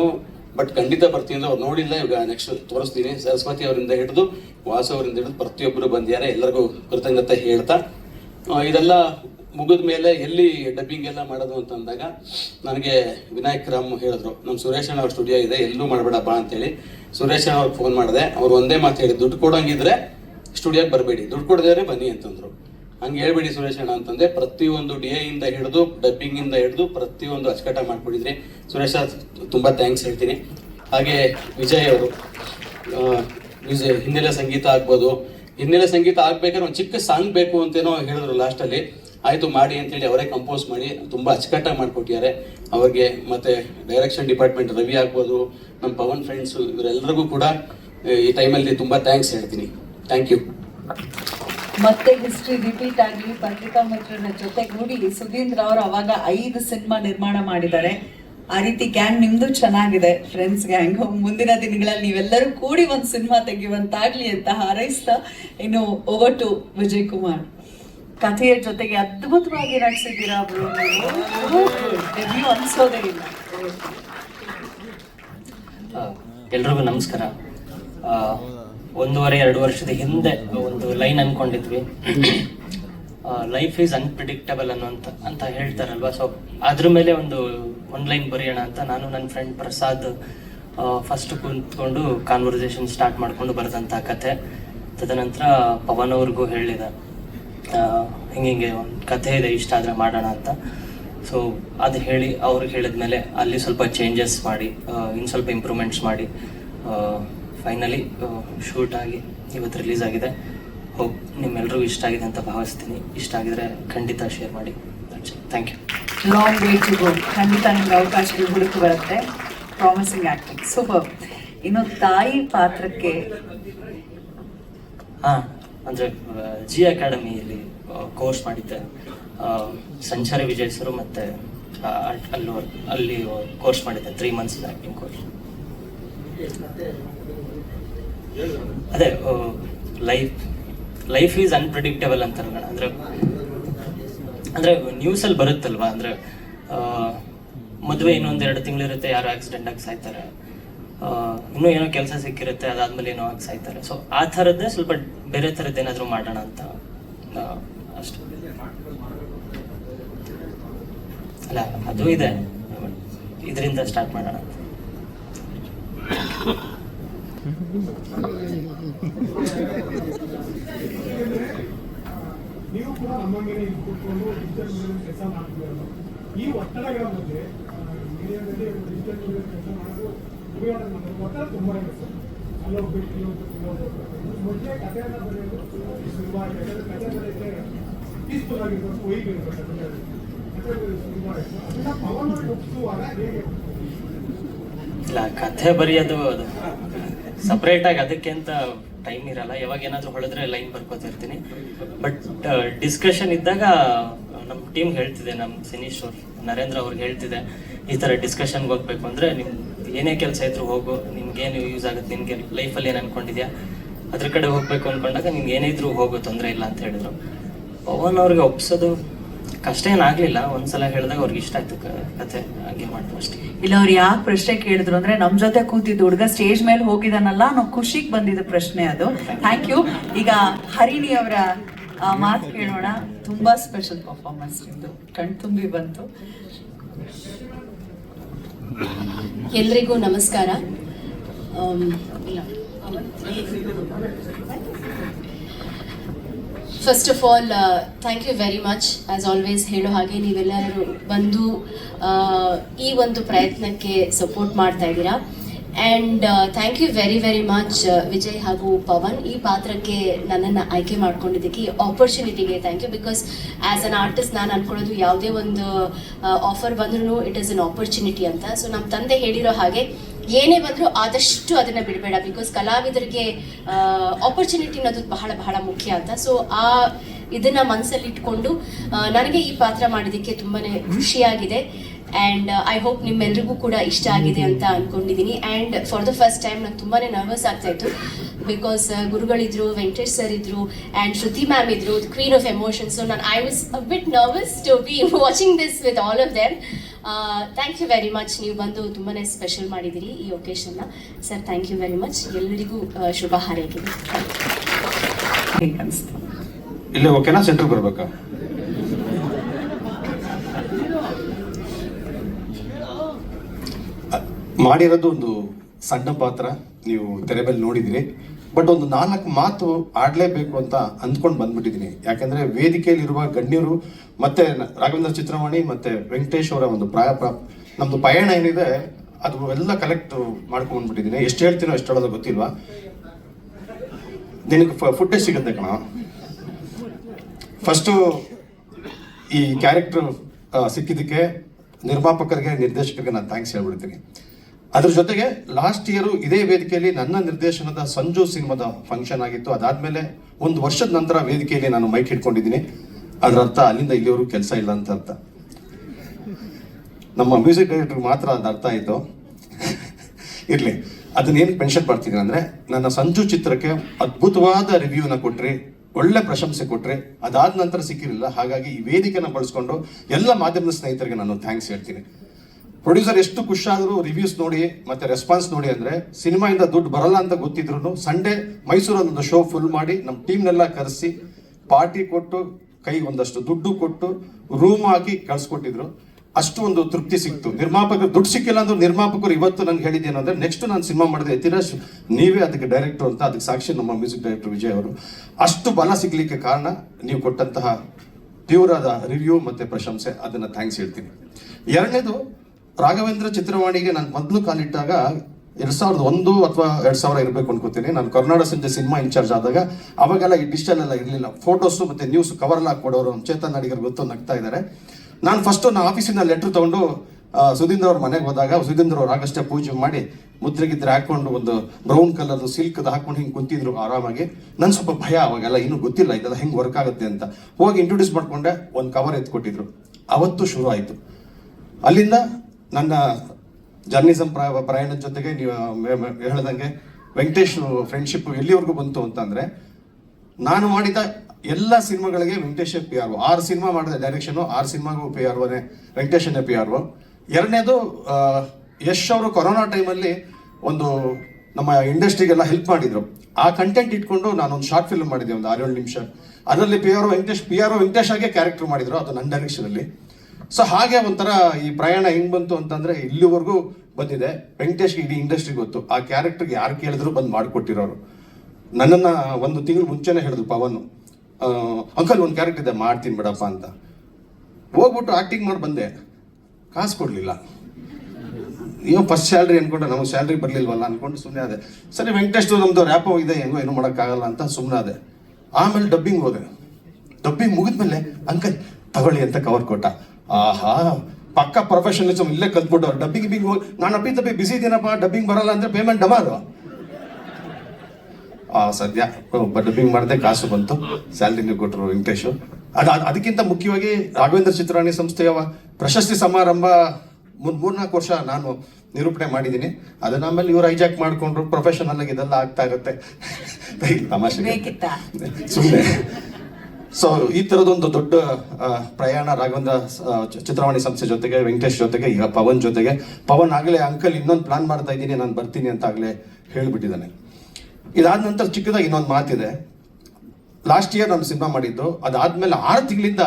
ಬಟ್ ಖಂಡಿತ ಬರ್ತೀನಿ ಅಂದ್ರೆ ಅವ್ರು ನೋಡಿಲ್ಲ, ಇವಾಗ ನೆಕ್ಸ್ಟ್ ತೋರಿಸ್ತೀನಿ. ಸರಸ್ವತಿ ಅವರಿಂದ ಹಿಡಿದು ವಾಸು ಅವರಿಂದ ಹಿಡಿದು ಪ್ರತಿಯೊಬ್ಬರು ಬಂದಿದ್ದಾರೆ, ಎಲ್ಲರಿಗೂ ಕೃತಜ್ಞತೆ ಹೇಳ್ತಾ. ಇದೆಲ್ಲ ಮುಗಿದ ಮೇಲೆ ಎಲ್ಲಿ ಡಬ್ಬಿಂಗ್ ಎಲ್ಲ ಮಾಡೋದು ಅಂತ ಅಂದಾಗ ನನಗೆ ವಿನಾಯಕ್ ರಾಮ್ ಹೇಳಿದ್ರು. ನಮ್ಮ ಸುರೇಶ್ ಅಣ್ಣ ಅವ್ರ ಸ್ಟುಡಿಯೋ ಇದೆ, ಎಲ್ಲೂ ಮಾಡಬೇಡ ಬಾ ಅಂತೇಳಿ. ಸುರೇಶ್ ಅಣ್ಣ ಅವ್ರಿಗೆ ಫೋನ್ ಮಾಡಿದೆ. ಅವ್ರು ಒಂದೇ ಮಾತು ಹೇಳಿ ದುಡ್ಡು ಕೊಡೋಂಗಿದ್ರೆ ಸ್ಟುಡಿಯೋಗೆ ಬರಬೇಡಿ. ದುಡ್ಡು ಕೊಡದೇ ಬನ್ನಿ ಅಂತಂದ್ರು. ಹಂಗೆ ಹೇಳ್ಬೇಡಿ ಸುರೇಶ್ ಅಣ್ಣ ಅಂತಂದ್ರೆ, ಪ್ರತಿಯೊಂದು ಡಿ ಇಂದ ಹಿಡಿದು ಡಬ್ಬಿಂಗ್ ಇಂದ ಹಿಡಿದು ಪ್ರತಿಯೊಂದು ಅಚ್ಚಕಟ್ಟ ಮಾಡ್ಕೊಂಡಿದ್ರಿ ಸುರೇಶ ಸರ್ ತುಂಬಾ ಥ್ಯಾಂಕ್ಸ್ ಹೇಳ್ತೀನಿ. ಹಾಗೆ ವಿಜಯ್ ಅವರು ಹಿನ್ನೆಲೆ ಸಂಗೀತ ಆಗ್ಬೋದು. ಹಿನ್ನೆಲೆ ಸಂಗೀತ ಆಗ್ಬೇಕಾದ್ರೆ ಒಂದು ಚಿಕ್ಕ ಸಾಂಗ್ ಬೇಕು ಅಂತೇನೋ ಹೇಳಿದ್ರು ಲಾಸ್ಟಲ್ಲಿ ಆಯ್ತು, ಮಾಡಿ ಅಂತೇಳಿ ಅವರೇ ಕಂಪೋಸ್ ಮಾಡಿ, ತುಂಬಾ ಅಚ್ಚುಕಟ್ಟಾಗಿ ಮಾಡಿಕೊಟ್ಟಿದ್ದಾರೆ. ಅವ್ರಿಗೆ ಮತ್ತೆ ಡೈರೆಕ್ಷನ್ ಡಿಪಾರ್ಟ್ಮೆಂಟ್ ರವಿ ಆಗ್ಬೋದು ನಮ್ಮ ಪವನ್ ಫ್ರೆಂಡ್ಸ್ ಇವರೆಲ್ಲರಿಗೂ ಕೂಡ ಈ ಟೈಮಲ್ಲಿ ತುಂಬಾ ಥ್ಯಾಂಕ್ಸ್ ಹೇಳ್ತೀನಿ. ಥ್ಯಾಂಕ್ ಯು ಮತ್ತೆ ಹಿಸ್ಟ್ರಿ ರಿಪೀಟ್ ಆಗಿ ಪತ್ರಿಕಾ ಮಿತ್ರನ ಜೊತೆಗೂಡಿ ಸುಧೀಂದ್ರ ಅವರು ಅವಾಗ ಐದು ಸಿನಿಮಾ ನಿರ್ಮಾಣ ಮಾಡಿದ್ದಾರೆ. ಆ ರೀತಿ ಗ್ಯಾಂಗ್ ನಿಮ್ದು ಚೆನ್ನಾಗಿದೆ. ಫ್ರೆಂಡ್ಸ್ ಗ್ಯಾಂಗ್ ಮುಂದಿನ ದಿನಗಳಲ್ಲಿ ನೀವೆಲ್ಲರೂ ಕೂಡಿ ಒಂದು ಸಿನಿಮಾ ತೆಗೆಯುವಂತಾಗ್ಲಿ ಅಂತ ಹಾರೈಸ್ತಾ ಇನ್ನು ಓವರ್ ಟು ವಿಜಯ್ ಕುಮಾರ್. ಕಥೆಯ ಜೊತೆಗೆ ಅದ್ಭುತವಾಗಿ ನಟಿಸಿದ್ದೀರಾ ಅವರು ನೀವು? ಅನ್ಸೋದೇ ಇಲ್ಲ. ಎಲ್ರಿಗೂ ನಮಸ್ಕಾರ. ಒಂದೂವರೆ, ಎರಡು ವರ್ಷದ ಹಿಂದೆ ಒಂದು ಲೈನ್ ಅನ್ಕೊಂಡಿದ್ವಿ. ಲೈಫ್ ಈಸ್ ಅನ್ಪ್ರಿಡಿಕ್ಟಬಲ್ ಅನ್ನುವಂತ ಅಂತ ಹೇಳ್ತಾರಲ್ವಾ? ಸೊ ಅದ್ರ ಮೇಲೆ ಒಂದು ಒಂದು ಲೈನ್ ಬರೆಯೋಣ ಅಂತ ನಾನು ನನ್ನ ಫ್ರೆಂಡ್ ಪ್ರಸಾದ್ ಫಸ್ಟ್ ಕುಂತ್ಕೊಂಡು ಕಾನ್ವರ್ಸೇಷನ್ ಸ್ಟಾರ್ಟ್ ಮಾಡ್ಕೊಂಡು ಬರೆದಂಥ ಕತೆ. ತದನಂತರ ಪವನ್ ಅವ್ರಿಗೂ ಹೇಳಿದ. ಹಿಂಗೆ ಹಿಂಗೆ ಒಂದು ಕಥೆ ಇದೆ, ಇಷ್ಟ ಆದರೆ ಮಾಡೋಣ ಅಂತ. ಸೊ ಅದು ಹೇಳಿ ಅವ್ರಿಗೆ ಹೇಳಿದ್ಮೇಲೆ ಅಲ್ಲಿ ಸ್ವಲ್ಪ ಚೇಂಜಸ್ ಮಾಡಿ ಇನ್ನು ಸ್ವಲ್ಪ ಇಂಪ್ರೂವ್ಮೆಂಟ್ಸ್ ಮಾಡಿ ಫೈನಲಿ ಶೂಟ್ ಆಗಿ ಇವತ್ತು ರಿಲೀಸ್ ಆಗಿದೆ. ಹೋಪ್ ನಿಮ್ಮೆಲ್ಲರಿಗೂ ಇಷ್ಟ ಆಗಿದೆ ಅಂತ ಭಾವಿಸ್ತೀನಿ. ಇಷ್ಟ ಆಗಿದ್ರೆ ಖಂಡಿತ ಶೇರ್ ಮಾಡಿ. Thank you long way to go ಖಂಡಿತ ನಿಮ್ಗೆ ಅವಕಾಶಗಳು ಹುಡುಕು ಬರುತ್ತೆ. ಪ್ರಾಮಿಸಿಂಗ್ ಆಕ್ಟಿಂಗ್ ಸೂಪರ್ ಇನ್ನು ತಾಯಿ ಪಾತ್ರಕ್ಕೆ? ಹಾಂ ಅಂದರೆ ಜಿ ಅಕಾಡೆಮಿಯಲ್ಲಿ ಕೋರ್ಸ್ ಮಾಡಿದ್ದೆ ಸಂಚಾರಿ ವಿಜಯ್ ಸರು ಮತ್ತು ಅಲ್ಲಿ ಅಲ್ಲಿ ಕೋರ್ಸ್ ಮಾಡಿದ್ದೆ ತ್ರೀ ಮಂತ್ಸ್ ಆ್ಯಕ್ಟಿಂಗ್ ಕೋರ್ಸ್ ಅದೇ ಲೈಫ್ ಲೈಫ್ ಈಸ್ ಅನ್ಪ್ರಿಡಿಕ್ಟಬಲ್ ಕಣ. ಅಂದರೆ ಅಂದರೆ ನ್ಯೂಸಲ್ಲಿ ಬರುತ್ತಲ್ವಾ? ಅಂದರೆ ಮದುವೆ ಇನ್ನೊಂದು ಎರಡು ತಿಂಗಳಿರುತ್ತೆ ಯಾರೋ ಆಕ್ಸಿಡೆಂಟ್ ಆಗಿ ಸಾಯ್ತಾರೆ. ಇನ್ನೂ ಏನೋ ಕೆಲಸ ಸಿಕ್ಕಿರುತ್ತೆ, ಅದಾದ್ಮೇಲೆ ಏನೋ ಆಗಿ ಸಾಯ್ತಾರೆ. ಸೊ ಆ ಥರದ್ದೇ ಸ್ವಲ್ಪ ಬೇರೆ ಥರದ್ದು ಏನಾದರೂ ಮಾಡೋಣ ಅಂತ ಅಷ್ಟೇ. ಅಲ್ಲ, ಅದು ಇದೆ. ಇದರಿಂದ ಸ್ಟಾರ್ಟ್ ಮಾಡೋಣ. ಅಂತ ನೀವು ಕೂಡ ನಮ್ಮಂಗೇನೆ ಕೂತ್ಕೊಂಡು ಡಿಜಿಟಲ್ ಮೀಡಿಯಾ ಕೆಲಸ ಮಾಡ್ತಿದ್ದೀರಲ್ಲ ಈ ಒತ್ತಡಗಳ ಮಧ್ಯೆ ಮೀಡಿಯಾದಲ್ಲಿ ಡಿಜಿಟಲ್ ಮೀಡಿಯಾ ಕೆಲಸ ಮಾಡೋದು ಮಾಡೋದು ಒತ್ತಡ ತುಂಬ ಇದೆ ಸರ್. ಅಲ್ಲೋಗ್ಬೇಕು ಇಲ್ಲೋಗ್ಬೇಕು ಇಲ್ಲೋಗ್ಬೇಕು ಮೊದಲೇ ಕಥೆಯನ್ನು ಬರೆಯೋದು ಸುಲಭ ಕಥೆ ಬರೆಯೋಕ್ಕೆ ಪೀಸ್ಫುಲ್ ಆಗಿರ್ಬೇಕು ಬರೆಯೋದು ಅದನ್ನ ಪವನ್ ಅವ್ರಿಗೆ ಒಪ್ಪಿಸುವಾಗ ಹೇಗೆ? ಇಲ್ಲ, ಕಥೆ ಬರೆಯೋದು ಸಪ್ರೇಟಾಗಿ ಅದಕ್ಕೆ ಅಂತ ಟೈಮ್ ಇರಲ್ಲ. ಯಾವಾಗ ಏನಾದ್ರು ಹೊಳೆದ್ರೆ ಲೈನ್ ಬರ್ಕೋತಿರ್ತೀನಿ ಬಟ್ ಡಿಸ್ಕಷನ್ ಇದ್ದಾಗ ನಮ್ಮ ಟೀಮ್ ಹೇಳ್ತಿದೆ ನಮ್ಮ ಸಿನೀಶ್ ಅವ್ರು, ನರೇಂದ್ರ ಅವ್ರಿಗೆ ಹೇಳ್ತಿದೆ, ಈ ಥರ ಡಿಸ್ಕಷನ್ಗೆ ಹೋಗ್ಬೇಕು ಅಂದರೆ ನಿಮ್, ಏನೇ ಕೆಲಸ ಇದ್ರು ಹೋಗು. ನಿಮ್ಗೇನು ಯೂಸ್ ಆಗುತ್ತೆ ನಿನಗೆ ಲೈಫಲ್ಲಿ ಏನು ಅನ್ಕೊಂಡಿದ್ಯಾ? ಅದ್ರ ಕಡೆ ಹೋಗ್ಬೇಕು ಅನ್ಕೊಂಡಾಗ ನಿಮ್ಗೆ ಏನೇ ಇದ್ರೂ ಹೋಗೋ, ತೊಂದರೆ ಇಲ್ಲ ಅಂತ ಹೇಳಿದ್ರು. ಪವನ್ ಅವ್ರಿಗೆ ಒಪ್ಸೋದು ಕಷ್ಟ ಏನಾಗ್ಲಿಲ್ಲ ಒಂದ್ಸಲ ಹೇಳಿದಾಗ ಅವ್ರಿಗೆ ಇಷ್ಟ ಆಯ್ತು ಕತೆ ಹಾಗೆ ಮಾಡ್ತು ಅಷ್ಟೇ. ಇಲ್ಲ ಅವ್ರು ಯಾಕೆ ಪ್ರಶ್ನೆ ಕೇಳಿದ್ರು ಅಂದ್ರೆ ನಮ್ ಜೊತೆ ಕೂತಿದ್ದು ಹುಡುಗ ಸ್ಟೇಜ್ ಮೇಲೆ ಹೋಗಿದಾನಲ್ಲ ನಾವು ಖುಷಿಗೆ ಬಂದಿದ್ದ ಪ್ರಶ್ನೆ ಅದು. ಥ್ಯಾಂಕ್ ಯು ಈಗ ಹರಿಣಿ ಅವರ ಮಾತು ಕೇಳೋಣ. ತುಂಬಾ ಸ್ಪೆಷಲ್ ಪರ್ಫಾರ್ಮೆನ್ಸ್ ನಿಮ್ದು. ಕಣ್ತುಂಬಿ ಬಂತು. ಎಲ್ರಿಗೂ ನಮಸ್ಕಾರ. First of all thank you very much as always ಹೇಳೋ ಹಾಗೆ ನೀವೆಲ್ಲರೂ ಬಂದು ಈ ಒಂದು ಪ್ರಯತ್ನಕ್ಕೆ ಸಪೋರ್ಟ್ ಮಾಡ್ತಾ ಇದ್ದೀರಾ. And thank you very very much Vijay ಹಾಗೂ ಪವನ್. ಈ ಪಾತ್ರಕ್ಕೆ ನನ್ನನ್ನು ಆಯ್ಕೆ ಮಾಡ್ಕೊಂಡಿದ್ದಕ್ಕೆ ಈ ಆಪರ್ಚುನಿಟಿಗೆ thank you because as an artist ನಾನು ಅನ್ಕೊಳ್ಳೋದು ಯಾವುದೇ ಒಂದು ಆಫರ್ ಬಂದ್ರೂ ಇಟ್ ಈಸ್ ಅನ್ ಆಪರ್ಚುನಿಟಿ ಅಂತ. ಸೊ ನಮ್ಮ ತಂದೆ ಹೇಳಿರೋ ಹಾಗೆ ಏನೇ ಬಂದರೂ ಆದಷ್ಟು ಅದನ್ನು ಬಿಡಬೇಡ ಬಿಕಾಸ್ ಕಲಾವಿದರಿಗೆ ಆಪರ್ಚುನಿಟಿ ಅನ್ನೋದು ಬಹಳ ಬಹಳ ಮುಖ್ಯ ಅಂತ. ಸೊ ಆ ಇದನ್ನು ಮನಸ್ಸಲ್ಲಿ ಇಟ್ಕೊಂಡು ನನಗೆ ಈ ಪಾತ್ರ ಮಾಡಿದ್ದಕ್ಕೆ ತುಂಬಾ ಖುಷಿಯಾಗಿದೆ. ಆ್ಯಂಡ್ ಐ ಹೋಪ್ ನಿಮ್ಮೆಲ್ರಿಗೂ ಕೂಡ ಇಷ್ಟ ಆಗಿದೆ ಅಂತ ಅಂದ್ಕೊಂಡಿದ್ದೀನಿ and for the first time ನಂಗೆ ತುಂಬಾ ನರ್ವಸ್ ಆಗ್ತಾಯಿತ್ತು ಬಿಕಾಸ್ ಗುರುಗಳಿದ್ರು, ವೆಂಕಟೇಶ್ ಸರ್ ಇದ್ರು ಆ್ಯಂಡ್ ಶ್ರುತಿ ಮ್ಯಾಮ್ ಇದ್ರು ಕ್ವೀನ್ ಆಫ್ ಎಮೋಷನ್ಸ್ ನಾನು I was a bit nervous to be watching this with all of them thank you very much ನೀವು ಬಂದು ತುಂಬಾ ಸ್ಪೆಷಲ್ ಮಾಡಿದ್ದೀರಿ ಈ ಒಕೇಶನ್ನ sir thank you very much ಎಲ್ಲರಿಗೂ ಶುಭ ಅನಿಸ್ತು ಇಲ್ಲೇ ಓಕೆನಾ ಸೆಂಟರ್ ಬರಬೇಕಾ? ಮಾಡಿರೋದು ಒಂದು ಸಣ್ಣ ಪಾತ್ರ ನೀವು ತೆರೆ ಮೇಲೆ ನೋಡಿದಿರಿ. ಬಟ್ ಒಂದು ನಾಲ್ಕು ಮಾತು ಆಡಲೇಬೇಕು ಅಂತ ಅಂದ್ಕೊಂಡು ಬಂದ್ಬಿಟ್ಟಿದ್ದೀನಿ. ಯಾಕಂದ್ರೆ ವೇದಿಕೆಯಲ್ಲಿರುವ ಗಣ್ಯರು ಮತ್ತೆ ರಾಘವೇಂದ್ರ ಚಿತ್ರವಾಣಿ ಮತ್ತೆ ವೆಂಕಟೇಶ್ ಅವರ ಒಂದು ಪ್ರಾಯ ಪ್ರ- ನಮ್ದು ಪಯಣ ಏನಿದೆ, ಅದು ಎಲ್ಲ ಕಲೆಕ್ಟ್ ಮಾಡ್ಕೊಂಡ್ಬಿಟ್ಟಿದ್ದೀನಿ ಎಷ್ಟು ಹೇಳ್ತೀನೋ ಎಷ್ಟು ಹೇಳೋದು ಗೊತ್ತಿಲ್ವಾ? ನಿನಗೆ ಫುಟೇಜ್ ಸಿಗುತ್ತೆ ಕಣ. ಫಸ್ಟು ಈ ಕ್ಯಾರೆಕ್ಟರ್ ಸಿಕ್ಕಿದ್ದಕ್ಕೆ ನಿರ್ಮಾಪಕರಿಗೆ, ನಿರ್ದೇಶಕರಿಗೆ ನಾನು ಥ್ಯಾಂಕ್ಸ್ ಹೇಳ್ಬಿಡ್ತೀನಿ. ಅದ್ರ ಜೊತೆಗೆ ಲಾಸ್ಟ್ ಇಯರು ಇದೇ ವೇದಿಕೆಯಲ್ಲಿ ನನ್ನ ನಿರ್ದೇಶನದ ಸಂಜು ಸಿನಿಮಾದ ಫಂಕ್ಷನ್ ಆಗಿತ್ತು. ಅದಾದ್ಮೇಲೆ ಒಂದು ವರ್ಷದ ನಂತರ ವೇದಿಕೆಯಲ್ಲಿ ನಾನು ಮೈಕ್ ಹಿಡ್ಕೊಂಡಿದ್ದೀನಿ. ಅದರ ಅರ್ಥ ಅಲ್ಲಿಂದ ಇಲ್ಲಿವರೆಗೂ ಕೆಲಸ ಇಲ್ಲ ಅಂತ ಅರ್ಥ. ನಮ್ಮ ಮ್ಯೂಸಿಕ್ ಡೈರೆಕ್ಟರ್ ಮಾತ್ರ ಅದು ಅರ್ಥ ಆಯಿತು. ಇರಲಿ, ಅದನ್ನೇನು ಪೆನ್ಷನ್ ಮಾಡ್ತೀನಿ ಅಂದರೆ, ನನ್ನ ಸಂಜು ಚಿತ್ರಕ್ಕೆ ಅದ್ಭುತವಾದ ರಿವ್ಯೂನ ಕೊಟ್ರಿ, ಒಳ್ಳೆ ಪ್ರಶಂಸೆ ಕೊಟ್ಟರೆ ಅದಾದ ನಂತರ ಸಿಕ್ಕಿರಲಿಲ್ಲ. ಹಾಗಾಗಿ ಈ ವೇದಿಕೆನ ಬಳಸ್ಕೊಂಡು ಎಲ್ಲ ಮಾಧ್ಯಮದ ಸ್ನೇಹಿತರಿಗೆ ನಾನು ಥ್ಯಾಂಕ್ಸ್ ಹೇಳ್ತೀನಿ. ಪ್ರೊಡ್ಯೂಸರ್ ಎಷ್ಟು ಖುಷಿಯಾದರೂ ರಿವ್ಯೂಸ್ ನೋಡಿ, ಮತ್ತೆ ರೆಸ್ಪಾನ್ಸ್ ನೋಡಿ ಅಂದ್ರೆ ಸಿನಿಮಾಯಿಂದ ದುಡ್ಡು ಬರಲ್ಲ ಅಂತ ಗೊತ್ತಿದ್ರು ಸಂಡೇ ಮೈಸೂರಲ್ಲಿ ಒಂದು ಶೋ ಫುಲ್ ಮಾಡಿ ನಮ್ಮ ಟೀಮ್ನೆಲ್ಲ ಕರೆಸಿ ಪಾರ್ಟಿ ಕೊಟ್ಟು ಕೈ ಒಂದಷ್ಟು ದುಡ್ಡು ಕೊಟ್ಟು ರೂಮ್ ಹಾಕಿ ಕಳ್ಸಿಕೊಟ್ಟಿದ್ರು. ಅಷ್ಟು ಒಂದು ತೃಪ್ತಿ ಸಿಕ್ತು. ನಿರ್ಮಾಪಕರು ದುಡ್ಡು ಸಿಕ್ಕಿಲ್ಲ ಅಂದ್ರೆ ನಿರ್ಮಾಪಕರು ಇವತ್ತು ನಂಗೆ ಹೇಳಿದ್ದೇನು ಅಂದ್ರೆ ನೆಕ್ಸ್ಟ್ ನಾನು ಸಿನಿಮಾ ಮಾಡಿದೆ ಯತಿರಾಜ್ ನೀವೇ ಅದಕ್ಕೆ ಡೈರೆಕ್ಟರ್ ಅಂತ ಅದಕ್ಕೆ ಸಾಕ್ಷಿ ನಮ್ಮ ಮ್ಯೂಸಿಕ್ ಡೈರೆಕ್ಟರ್ ವಿಜಯ್ ಅವರು. ಅಷ್ಟು ಬಲ ಸಿಗ್ಲಿಕ್ಕೆ ಕಾರಣ ನೀವು ಕೊಟ್ಟಂತಹ ತೀವ್ರದ ರಿವ್ಯೂ ಮತ್ತೆ ಪ್ರಶಂಸೆ. ಅದನ್ನ ಥ್ಯಾಂಕ್ಸ್ ಹೇಳ್ತೀನಿ. ಎರಡನೇದು ರಾಘವೇಂದ್ರ ಚಿತ್ರವಾಣಿಗೆ ನಾನು ಮೊದಲು ಕಾಲಿಟ್ಟಾಗ ಎರಡ್ ಸಾವಿರದ ಒಂದು ಅಥವಾ ಎರಡ್ ಸಾವಿರ ಇರಬೇಕು ಅನ್ಕೋತೀನಿ. ನಾನು ಕರ್ನಾಟಕ ಸಂಜೆ ಸಿನಿಮಾ ಇನ್ಚಾರ್ಜ್ ಆದಾಗ ಅವಾಗೆಲ್ಲ ಈ ಡಿಜಿಟಲ್ ಎಲ್ಲ ಇರಲಿಲ್ಲ. ಫೋಟೋಸು ಮತ್ತೆ ನ್ಯೂಸ್ ಕವರ್ ಎಲ್ಲ ಕೊಡೋರು ಚೇತನ್ ಅಡಿಗರ್ ಗೊತ್ತು ನಗ್ತಾ ಇದ್ದಾರೆ ನಾನು ಫಸ್ಟ್ ನನ್ನ ಆಫೀಸಿನ ಲೆಟ್ರ್ ತಗೊಂಡು ಸುಧೀಂದ್ರ ಅವ್ರ ಮನೆಗೆ ಹೋದಾಗ ಸುಧೀಂದ್ರ ಅವ್ರು ಆಗಷ್ಟೇ ಪೂಜೆ ಮಾಡಿ ಮುದ್ರೆಗಿದ್ರೆ ಹಾಕೊಂಡು ಒಂದು ಬ್ರೌನ್ ಕಲರ್ ಸಿಲ್ಕ್ ಹಾಕೊಂಡು ಹಿಂಗೆ ಕುಂತಿದ್ರು ಆರಾಮಾಗಿ. ನನ್ ಸ್ವಲ್ಪ ಭಯ ಅವಾಗೆಲ್ಲ, ಇನ್ನೂ ಗೊತ್ತಿಲ್ಲ ಇದೆಲ್ಲ ಹೆಂಗ್ ವರ್ಕ್ ಆಗುತ್ತೆ ಅಂತ. ಹೋಗಿ ಇಂಟ್ರೊಡ್ಯೂಸ್ ಮಾಡ್ಕೊಂಡೆ, ಒಂದು ಕವರ್ ಎತ್ಕೊಟ್ಟಿದ್ರು. ಅವತ್ತು ಶುರು ಆಯಿತು. ಅಲ್ಲಿಂದ ನನ್ನ ಜರ್ನಿಸಮ್ ಪ್ರಯಾಣದ ಜೊತೆಗೆ ನೀವು ಹೇಳಿದಂಗೆ ವೆಂಕಟೇಶ್ ಫ್ರೆಂಡ್ಶಿಪ್ ಎಲ್ಲಿವರೆಗೂ ಬಂತು ಅಂತಂದರೆ, ನಾನು ಮಾಡಿದ ಎಲ್ಲ ಸಿನಿಮಾಗಳಿಗೆ ವೆಂಕಟೇಶ್ ಪಿ ಆರ್ ಆರು ಸಿನಿಮಾ ಮಾಡಿದ ಡೈರೆಕ್ಷನು ಆರು ಸಿನಿಮಾಗೂ ಪಿ ಆರ್ ಒನೇ ವೆಂಕಟೇಶನೇ ಪಿ ಆರ್ ಎರಡನೇದು ಯಶ್ ಅವರು ಕೊರೋನಾ ಟೈಮಲ್ಲಿ ಒಂದು ನಮ್ಮ ಇಂಡಸ್ಟ್ರಿಗೆಲ್ಲ ಹೆಲ್ಪ್ ಮಾಡಿದ್ರು. ಆ ಕಂಟೆಂಟ್ ಇಟ್ಕೊಂಡು ನಾನು ಒಂದು ಶಾರ್ಟ್ ಫಿಲ್ಮ್ ಮಾಡಿದ್ದೆ ಒಂದು ಆರೇಳು ನಿಮಿಷ. ಅದರಲ್ಲಿ P R Venkatesh P R Venkatesh ಆಗಿ ಕ್ಯಾರೆಕ್ಟರ್ ಮಾಡಿದ್ರು, ಅದು ನನ್ನ ಡೈರೆಕ್ಷನ್ ಅಲ್ಲಿ. ಸೊ ಹಾಗೆ ಒಂಥರ ಈ ಪ್ರಯಾಣ ಹೆಂಗ್ ಬಂತು ಅಂತಂದ್ರೆ ಇಲ್ಲಿವರೆಗೂ ಬಂದಿದೆ. ವೆಂಕಟೇಶ್ಗೆ ಇಡೀ ಇಂಡಸ್ಟ್ರಿ ಗೊತ್ತು. ಆ ಕ್ಯಾರೆಕ್ಟರ್ಗೆ ಯಾರು ಕೇಳಿದ್ರು ಬಂದು ಮಾಡಿಕೊಟ್ಟಿರೋರು. ನನ್ನನ್ನು ಒಂದು ತಿಂಗಳು ಮುಂಚೆನೆ ಹೇಳಿದ್ರು ಪವನ್. ಅಂಕಲ್ ಒಂದು ಕ್ಯಾರೆಕ್ಟರ್ ಇದೆ, ಮಾಡ್ತೀನಿ ಬಿಡಪ್ಪ ಅಂತ. ಹೋಗ್ಬಿಟ್ಟು ಆಕ್ಟಿಂಗ್ ಮಾಡಿ ಬಂದೆ. ಕಾಸು ಕೊಡಲಿಲ್ಲ. ನೀವು ಫಸ್ಟ್ ಸ್ಯಾಲ್ರಿ ಅನ್ಕೊಂಡೆ, ನಮಗೆ ಸ್ಯಾಲ್ರಿ ಬರ್ಲಿಲ್ವಲ್ಲ ಅನ್ಕೊಂಡು ಸುಮ್ಮನೆ ಅದೇ ಸರಿ, ವೆಂಕಟೇಶ್ ನಮ್ಮದು ರ್ಯಾಪೋ ಇದೆ ಹೆಂಗೋ ಏನೂ ಮಾಡೋಕ್ಕಾಗಲ್ಲ ಅಂತ ಸುಮ್ಮನೆ ಅದೇ ಆಮೇಲೆ ಡಬ್ಬಿಂಗ್ ಹೋದೆ. ಡಬ್ಬಿಂಗ್ ಮುಗಿದ್ಮೇಲೆ, ಅಂಕಲ್, ತಗೊಳ್ಳಿ ಅಂತ ಕವರ್ ಕೊಟ್ಟ. ಆಹಾ ಪಕ್ಕ ಪ್ರೊಫೆಷನಲಿಸಮ್ ಇಲ್ಲೇ ಕಲ್ತ್ಬಿಟ್ಟವ್ರು. ಡಬ್ಬಿಂಗ್ ಗಿಬ್ಬಿಂಗ್ ಹೋಗಿ ನಾನು ಅಪ್ಪಿ ತಪ್ಪಿ ಬಿಸಿ ಇದೀನಪ್ಪ ಡಬ್ಬಿಂಗ್ ಬರಲ್ಲ ಅಂದ್ರೆ ಪೇಮೆಂಟ್ ಡಮಾರು ಆ ಸದ್ಯ ಒಬ್ಬ ಡಬ್ಬಿಂಗ್ ಮಾಡಿದೆ ಕಾಸು ಬಂತು. ಸ್ಯಾಲ್ರಿನೂ ಕೊಟ್ಟರು ವೆಂಕಟೇಶು ಅದ ಅದಕ್ಕಿಂತ ಮುಖ್ಯವಾಗಿ ರಾಘವೇಂದ್ರ ಚಿತ್ರಾಣಿ ಸಂಸ್ಥೆಯ ಪ್ರಶಸ್ತಿ ಸಮಾರಂಭ ಮುನ್ ಮೂರ್ನಾಲ್ಕು ವರ್ಷ ನಾನು ನಿರೂಪಣೆ ಮಾಡಿದ್ದೀನಿ. ಅದನ್ನ ಆಮೇಲೆ ಇವ್ರು ಹೈಜಾಕ್ ಮಾಡ್ಕೊಂಡ್ರು. ಪ್ರೊಫೆಷನಲ್ ಆಗಿ ಇದೆಲ್ಲ ಆಗ್ತಾ ಇರುತ್ತೆ. ತಮಾಷೆ? ಸುಮ್ಮನೆ ಸೊ ಈ ತರದೊಂದು ದೊಡ್ಡ ಪ್ರಯಾಣ ರಾಘವೇಂದ್ರ ಚಿತ್ರವಾಣಿ ಸಂಸ್ಥೆ ಜೊತೆಗೆ, ವೆಂಕಟೇಶ್ ಜೊತೆಗೆ, ಈಗ ಪವನ್ ಜೊತೆಗೆ, ಪವನ್ ಆಗಲೇ ಅಂಕಲ್ ಇನ್ನೊಂದು ಪ್ಲಾನ್ ಮಾಡ್ತಾ ಇದ್ದೀನಿ, ನಾನು ಬರ್ತೀನಿ ಅಂತ ಆಗಲೇ ಹೇಳಿಬಿಟ್ಟಿದ್ದಾನೆ. ಇದಾದ ನಂತರ ಚಿಕ್ಕದಾಗಿ ಇನ್ನೊಂದು ಮಾತಿದೆ. ಲಾಸ್ಟ್ ಇಯರ್ ನಾನು ಸಿನಿಮಾ ಮಾಡಿದ್ದು, ಅದಾದ್ಮೇಲೆ ಆರು ತಿಂಗಳಿಂದ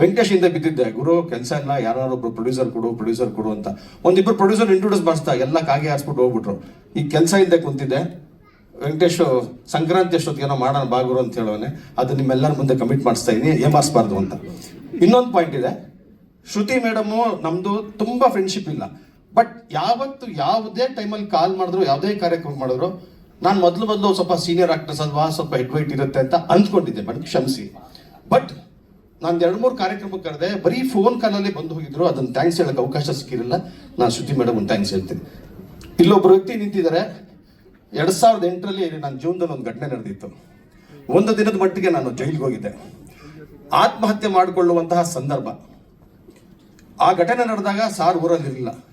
ವೆಂಕಟೇಶ್ ಹಿಂದೆ ಬಿದ್ದಿದ್ದೆ. ಗುರು, ಕೆಲಸ ಇಲ್ಲ ಯಾರು ಒಬ್ರು ಪ್ರೊಡ್ಯೂಸರ್ ಕೊಡು ಪ್ರೊಡ್ಯೂಸರ್ ಕೊಡು ಅಂತ. ಒಂದಿಬ್ಬರು ಪ್ರೊಡ್ಯೂಸರ್ ಇಂಟ್ರೊಡ್ಯೂಸ್ ಮಾಡಿಸ್ತಾ, ಎಲ್ಲ ಕಾಗೆ ಹಾರಿಸ್ಬಿಟ್ಟು ಹೋಗ್ಬಿಟ್ರು. ಈ ಕೆಲಸ ಇಲ್ಲದೆ ಕುಂತಿದ್ದೆ. ವೆಂಕಟೇಶ್ ಸಂಕ್ರಾಂತಿ ಅಷ್ಟೊತ್ತಿಗೆ ಏನೋ ಮಾಡೋಣ ಬಾಗುರು ಅಂತ ಹೇಳೋನೆ ಅದು ನಿಮ್ಮೆಲ್ಲರ ಮುಂದೆ ಕಮಿಟ್ ಮಾಡಿಸ್ತಾ ಇದೀನಿ, ಏಮಾರಿಸ್ಬಾರ್ದು ಅಂತ. ಇನ್ನೊಂದು ಪಾಯಿಂಟ್ ಇದೆ, ಶ್ರುತಿ ಮೇಡಮು ನಮ್ದು ತುಂಬಾ ಫ್ರೆಂಡ್ಶಿಪ್ ಇಲ್ಲ. ಬಟ್ ಯಾವತ್ತು ಯಾವುದೇ ಟೈಮಲ್ಲಿ ಕಾಲ್ ಮಾಡಿದ್ರು, ಯಾವುದೇ ಕಾರ್ಯಕ್ರಮ ಮಾಡಿದ್ರು, ನಾನು ಮೊದಲು ಮೊದಲು ಸ್ವಲ್ಪ ಸೀನಿಯರ್ ಆಕ್ಟರ್ಸ್ ಅಲ್ವಾ, ಸ್ವಲ್ಪ ಹೆಡ್ ವೈಟ್ ಇರುತ್ತೆ ಅಂತ ಅಂದ್ಕೊಂಡಿದ್ದೆ ಮೇಡಮ್ ಕ್ಷಮಿಸಿ. ಬಟ್ ನಾನು ಎರಡು ಮೂರು ಕಾರ್ಯಕ್ರಮಕ್ಕೆ ಕರೆದೆ, ಬರೀ ಫೋನ್ ಕಾಲಲ್ಲಿ ಬಂದು ಹೋಗಿದ್ರು ಅದನ್ನ ಥ್ಯಾಂಕ್ಸ್ ಹೇಳೋಕೆ ಅವಕಾಶ ಸಿಕ್ಕಿರಲಿಲ್ಲ. ನಾನು ಶ್ರುತಿ ಮೇಡಮ್ ಥ್ಯಾಂಕ್ಸ್ ಹೇಳ್ತೀನಿ. ಇಲ್ಲೊಬ್ಬರು ವ್ಯಕ್ತಿ ನಿಂತಿದ್ದಾರೆ ಎರಡ್ ಸಾವಿರದ ಎಂಟರಲ್ಲಿ ನನ್ನ ಜೀವನದಲ್ಲಿ ಒಂದು ಘಟನೆ ನಡೆದಿತ್ತು. ಒಂದು ದಿನದ ಮಟ್ಟಿಗೆ ನಾನು ಜೈಲಿಗೆ ಹೋಗಿದ್ದೆ. ಆತ್ಮಹತ್ಯೆ ಮಾಡಿಕೊಳ್ಳುವಂತಹ ಸಂದರ್ಭ. ಆ ಘಟನೆ ನಡೆದಾಗ ಸಾರ್ ಊರಲ್ಲಿರಲಿಲ್ಲ.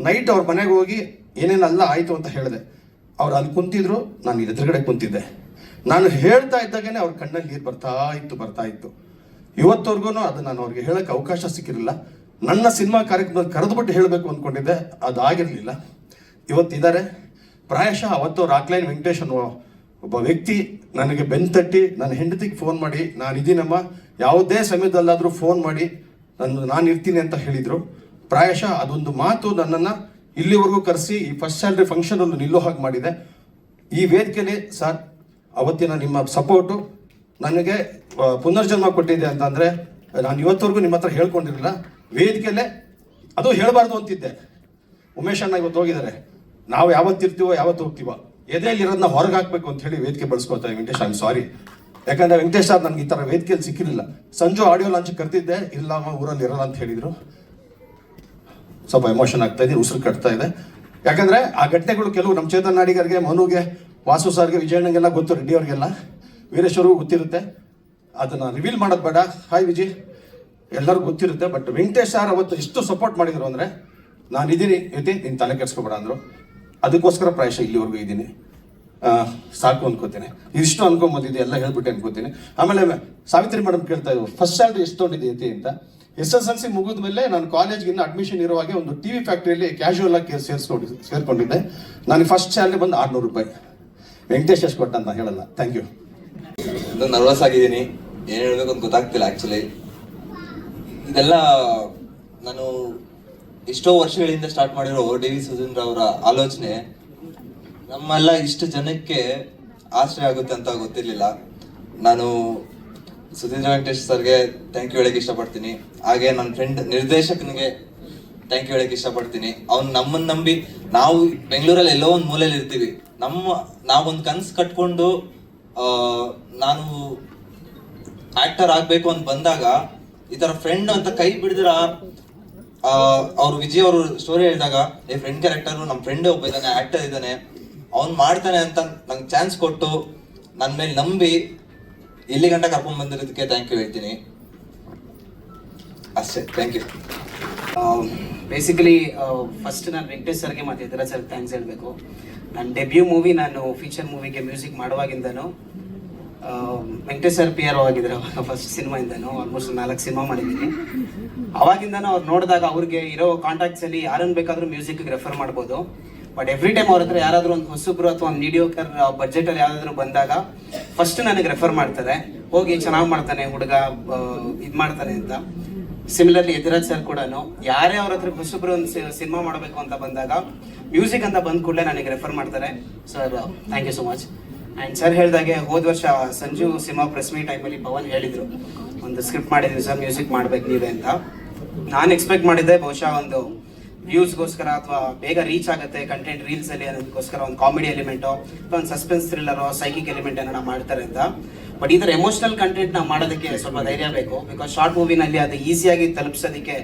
ನೈಟ್ ಅವ್ರ ಮನೆಗೆ ಹೋಗಿ ಏನೇನೆಲ್ಲ ಆಯ್ತು ಅಂತ ಹೇಳಿದೆ. ಅವ್ರು ಅಲ್ಲಿ ಕುಂತಿದ್ರು, ನಾನು ಎದುರುಗಡೆ ಕುಂತಿದ್ದೆ. ನಾನು ಹೇಳ್ತಾ ಇದ್ದಾಗನೇ ಅವ್ರ ಕಣ್ಣಲ್ಲಿ ನೀರು ಬರ್ತಾ ಇತ್ತು ಬರ್ತಾ ಇತ್ತು. ಇವತ್ತವರೆಗೂ ಅದು ನಾನು ಅವ್ರಿಗೆ ಹೇಳಕ್ಕೆ ಅವಕಾಶ ಸಿಕ್ಕಿರಲಿಲ್ಲ. ನನ್ನ ಸಿನಿಮಾ ಕಾರ್ಯಕ್ರಮದಲ್ಲಿ ಕರೆದುಬಿಟ್ಟು ಹೇಳಬೇಕು ಅಂದ್ಕೊಂಡಿದ್ದೆ. ಅದು ಆಗಿರಲಿಲ್ಲ ಇವತ್ತಿದ್ದಾರೆ. ಪ್ರಾಯಶಃ ಅವತ್ತು ರಾಕ್ಲೈನ್ ವೆಂಕಟೇಶ್ ಅನ್ನುವ ಒಬ್ಬ ವ್ಯಕ್ತಿ ನನಗೆ ಬೆನ್ತಟ್ಟಿ ನನ್ನ ಹೆಂಡತಿಗೆ ಫೋನ್ ಮಾಡಿ ನಾನು ಇದೀನಮ್ಮ ಯಾವುದೇ ಸಮಯದಲ್ಲಾದರೂ ಫೋನ್ ಮಾಡಿ ನಾನು ನಾನು ಇರ್ತೀನಿ ಅಂತ ಹೇಳಿದರು. ಪ್ರಾಯಶಃ ಅದೊಂದು ಮಾತು ನನ್ನನ್ನು ಇಲ್ಲಿವರೆಗೂ ಕರೆಸಿ ಈ ಫಸ್ಟ್ ಸ್ಯಾಲ್ರಿ ಒಂದು ನಿಲ್ಲೋ ಹಾಗೆ ಮಾಡಿದೆ. ಈ ವೇದಿಕೆಯಲ್ಲಿ ಸರ್, ಅವತ್ತಿನ ನಿಮ್ಮ ಸಪೋರ್ಟು ನನಗೆ ಪುನರ್ಜನ್ಮ ಕೊಟ್ಟಿದೆ ಅಂತಂದ್ರೆ ನಾನು ಇವತ್ತವರೆಗೂ ನಿಮ್ಮ ಹತ್ರ ಹೇಳ್ಕೊಂಡಿರಲಿಲ್ಲ. ವೇದಿಕೆಯಲ್ಲೇ ಅದು ಹೇಳಬಾರ್ದು ಅಂತಿದ್ದೆ. ಉಮೇಶ್ ಅಣ್ಣ ಇವತ್ತು ಹೋಗಿದ್ದಾರೆ. ನಾವು ಯಾವತ್ತಿರ್ತೀವೋ ಯಾವತ್ತು ಹೋಗ್ತೀವೋ. ಎದೆಯಲ್ಲಿ ಇರೋದನ್ನ ಹೊರಗೆ ಹಾಕ್ಬೇಕು ಅಂತ ಹೇಳಿ ವೇದಿಕೆ ಬಳಸ್ಕೊತಾರೆ ವೆಂಕಟೇಶ್ ಐ ಸಾರಿ ಯಾಕಂದ್ರೆ ವೆಂಕಟೇಶ್ ಸರ್ ನನಗೆ ಈ ಥರ ವೇದಿಕೆಯಲ್ಲಿ ಸಿಕ್ಕಿರಲಿಲ್ಲ. ಸಂಜು ಆಡಿಯೋ ಲಾಂಚ್ ಕರೆದಿದ್ದೆ, ಇಲ್ಲ ಅಮ್ಮ, ಊರಲ್ಲಿ ಇರಲ್ಲ ಅಂತ ಹೇಳಿದ್ರು. ಸ್ವಲ್ಪ ಎಮೋಷನ್ ಆಗ್ತಾ ಇದೆ, ಉಸಿರು ಕಟ್ತಾ ಇದೆ. ಯಾಕಂದ್ರೆ ಆ ಘಟನೆಗಳು ಕೆಲವು ನಮ್ಮ ಚೇತನ್ ನಾಡಿಗರಿಗೆ, ಮನುಗೆ, ವಾಸು ಸರ್ಗೆ, ವಿಜಯಣ್ಣಗೆಲ್ಲ ಗೊತ್ತು ರೆಡ್ಡಿ ಅವ್ರಿಗೆಲ್ಲ ವೀರೇಶ್ವರಿಗೂ ಗೊತ್ತಿರುತ್ತೆ. ಅದನ್ನ ರಿವೀಲ್ ಮಾಡೋದು ಬೇಡ. ಹಾಯ್ ವಿಜಿ. ಎಲ್ಲರಿಗೂ ಗೊತ್ತಿರುತ್ತೆ ಬಟ್ ವೆಂಕಟೇಶ್ ಸರ್ ಅವತ್ತು ಎಷ್ಟು ಸಪೋರ್ಟ್ ಮಾಡಿದ್ರು ಅಂದ್ರೆ ನಾನು ಇದೀನಿ ಯತಿ, ನೀನು ತಲೆ ಕೆಡ್ಸ್ಕೊಬೇಡ ಅಂದ್ರು. ಅದಕ್ಕೋಸ್ಕರ ಪ್ರಾಯಶಃ ಇಲ್ಲಿವರೆಗೂ ಇದ್ದೀನಿ. ಸಾಕು ಅನ್ಕೋತೀನಿ. ಇಷ್ಟು ಅನ್ಕೊಂಬಂದಿದ್ದೆ ಎಲ್ಲ ಹೇಳ್ಬಿಟ್ಟು ಅನ್ಕೋತೀನಿ. ಆಮೇಲೆ ಸಾವಿತ್ರಿ ಮೇಡಮ್ ಕೇಳ್ತಾ ಇದ್ರು ಫಸ್ಟ್ ಸ್ಯಾಲ್ರಿ ಎಷ್ಟು ತೊಗೊಂಡಿದೆ ಅಂತ? ಎಸ್ ಎಸ್ ಎಲ್ ಸಿ ಮುಗಿದ ಮೇಲೆ ನಾನು ಕಾಲೇಜ್ಗೆ ಇನ್ನು ಅಡ್ಮಿಷನ್ ಇರುವಾಗ ಒಂದು ಟಿ ವಿ ಫ್ಯಾಕ್ಟ್ರಿಯಲ್ಲಿ ಕ್ಯಾಶುವಲ್ ಆಗಿ ಸೇರಿಸ್ಕೊಂಡಿದ್ದೆ ಸೇರ್ಕೊಂಡಿದ್ದೆ. ನನಗೆ ಫಸ್ಟ್ ಸ್ಯಾಲ್ರಿ ಬಂದು ಆರ್ನೂರು ರೂಪಾಯಿ. ವೆಂಕಟೇಶ್ ಎಷ್ಟು ಕೊಟ್ಟ ಅಂತ ಹೇಳಲ್ಲ. ಥ್ಯಾಂಕ್ ಯು ನಾನು ನರ್ವಸ್ ಆಗಿದ್ದೀನಿ. ಏನು ಹೇಳಬೇಕು ಅಂತ ಗೊತ್ತಾಗ್ತಿಲ್ಲ ಆ್ಯಕ್ಚುಲಿ ಇದೆಲ್ಲ ನಾನು ಎಷ್ಟೋ ವರ್ಷಗಳಿಂದ ಸ್ಟಾರ್ಟ್ ಮಾಡಿರೋ ಡಿ ವಿ ಸುಧೀಂದ್ರ ಅವರ ಆಲೋಚನೆ ನಮ್ಮೆಲ್ಲ ಇಷ್ಟು ಜನಕ್ಕೆ ಆಶ್ರಯ ಆಗುತ್ತೆ ಅಂತ ಗೊತ್ತಿರಲಿಲ್ಲ. ನಾನು ಸುಧೀಂದ್ರ ವೆಂಕಟೇಶ್ ಸರ್ಗೆ ಥ್ಯಾಂಕ್ ಯು ಹೇಳಕ್ಕೆ ಇಷ್ಟಪಡ್ತೀನಿ. ಹಾಗೆ ನನ್ನ ಫ್ರೆಂಡ್ ನಿರ್ದೇಶಕನಿಗೆ ಥ್ಯಾಂಕ್ ಯು ಹೇಳಕ್ಕೆ ಇಷ್ಟಪಡ್ತೀನಿ. ಅವ್ನು ನಮ್ಮನ್ನ ನಂಬಿ ನಾವು ಬೆಂಗಳೂರಲ್ಲಿ ಎಲ್ಲೋ ಒಂದು ಮೂಲೆಯಲ್ಲಿ ಇರ್ತೀವಿ. ನಮ್ಮ, ನಾವೊಂದು ಕನಸು ಕಟ್ಕೊಂಡು ನಾನು ಆಕ್ಟರ್ ಆಗಬೇಕು ಅಂತ ಬಂದಾಗ ಈ ಥರ ಫ್ರೆಂಡ್ ಅಂತ ಕೈ ಬಿಡಿದ್ರ? ಅವ್ರು ವಿಜಯ್ ಅವರು ಸ್ಟೋರಿ ಹೇಳಿದಾಗ, ಏ ಫ್ರೆಂಡ್ ಕ್ಯಾರೆಕ್ಟರ್ ನಮ್ಮ ಫ್ರೆಂಡ್ ಒಬ್ಬ ಇದ್ದಾನೆ ಆಕ್ಟರ್ ಇದ್ದಾನೆ. ಅವ್ನು ಮಾಡ್ತಾನೆ ಅಂತ ನಂಗೆ ಚಾನ್ಸ್ ಕೊಟ್ಟು ನನ್ನ ಮೇಲೆ ನಂಬಿ ಇಲ್ಲಿ ಗಂಟ ಕರ್ಕೊಂಡ್ ಬಂದಿರೋದಕ್ಕೆ ಥ್ಯಾಂಕ್ ಯು ಹೇಳ್ತೀನಿ. ಅಷ್ಟೇ ಥ್ಯಾಂಕ್ ಯು ಬೇಸಿಕಲಿ ಫಸ್ಟ್ ನಾನು ವೆಂಕಟೇಶ್ ಸರ್ಗೆ ಮತ್ತೆ ಇತರ ಸರ್ ಥ್ಯಾಂಕ್ಸ್ ಹೇಳಬೇಕು. ನನ್ನ ಡೆಬ್ಯೂ ಮೂವಿ ನಾನು ಫೀಚರ್ ಮೂವಿಗೆ ಮ್ಯೂಸಿಕ್ ಮಾಡುವಾಗಿಂದನು ವೆಂಕಟೇಶ್ ಸರ್ ಪಿ ಆರ್ ಆಗಿದ್ರು ಅವಾಗ ಫಸ್ಟ್ ಸಿನಿಮಾಯಿಂದನೂ ಆಲ್ಮೋಸ್ಟ್ ನಾಲ್ಕು ಸಿನಿಮಾ ಮಾಡಿದ್ದೀನಿ. ಅವಾಗಿಂದನೂ ಅವ್ರು ನೋಡಿದಾಗ ಅವ್ರಿಗೆ ಇರೋ ಕಾಂಟ್ಯಾಕ್ಟ್ಸಲ್ಲಿ ಯಾರನ್ನು ಬೇಕಾದರೂ ಮ್ಯೂಸಿಕ್ಗೆ ರೆಫರ್ ಮಾಡ್ಬೋದು. ಬಟ್ ಎವ್ರಿ ಟೈಮ್ ಅವ್ರ ಹತ್ರ ಯಾರಾದರೂ ಒಂದು ಹೊಸಬ್ರು ಅಥವಾ ಒಂದು ಮೀಡಿಯೋಕರ್ ಬಜೆಟಲ್ಲಿ ಯಾರಾದರೂ ಬಂದಾಗ ಫಸ್ಟ್ ನನಗೆ ರೆಫರ್ ಮಾಡ್ತಾರೆ. ಹೋಗಿ ಚೆನ್ನಾಗಿ ಮಾಡ್ತಾನೆ, ಹುಡುಗ ಇದು ಮಾಡ್ತಾನೆ ಅಂತ. ಸಿಮಿಲರ್ಲಿ ಯತಿರಾಜ್ ಸರ್ ಕೂಡ ಯಾರೇ ಅವ್ರ ಹತ್ರ ಹೊಸಬ್ರು ಒಂದು ಸಿನಿಮಾ ಮಾಡಬೇಕು ಅಂತ ಬಂದಾಗ ಮ್ಯೂಸಿಕ್ ಅಂತ ಬಂದ ಕೂಡಲೇ ನನಗೆ ರೆಫರ್ ಮಾಡ್ತಾರೆ. Sir thank you so much and sir ಹೇಳಿದಾಗೆ ಹೋದ ವರ್ಷ ಸಂಜು ಸಿನಿಮಾ ಪ್ರೆಸ್ ಮೀಟ್ ಟೈಮಲ್ಲಿ ಪವನ್ ಹೇಳಿದ್ರು. ಒಂದು ಸ್ಕ್ರಿಪ್ಟ್ ಮಾಡಿದ್ವಿ ಸರ್ ಮ್ಯೂಸಿಕ್ ಮಾಡ್ಬೇಕು ನೀವೇ ಅಂತ. ನಾನು ಎಕ್ಸ್ಪೆಕ್ಟ್ ಮಾಡಿದ್ದೆ ಬಹುಶಃ ಒಂದು ವ್ಯೂಸ್ಗೋಸ್ಕರ ಅಥವಾ ಬೇಗ ರೀಚ್ ಆಗುತ್ತೆ ಕಂಟೆಂಟ್ ರೀಲ್ಸ್ ಅಲ್ಲಿ ಅನ್ನೋದಕ್ಕೋಸ್ಕರ ಒಂದು ಕಾಮಿಡಿ ಎಲಿಮೆಂಟೋ ಅಥವಾ ಒಂದು ಸಸ್ಪೆನ್ಸ್ ಥ್ರಿಲ್ಲರ್ ಸೈಕಿಕ್ ಎಲಿಮೆಂಟ್ ಏನಾರ ಮಾಡ್ತಾರೆ ಅಂತ. ಬಟ್ ಈ ಥರ ಎಮೋಷನಲ್ ಕಂಟೆಂಟ್ ನಾವು ಮಾಡೋದಕ್ಕೆ ಸ್ವಲ್ಪ ಧೈರ್ಯ ಬೇಕು. ಬಿಕಾಸ್ ಶಾರ್ಟ್ ಮೂವಿನಲ್ಲಿ ಅದು ಈಸಿಯಾಗಿ ತಲುಪಿಸೋದಕ್ಕೆ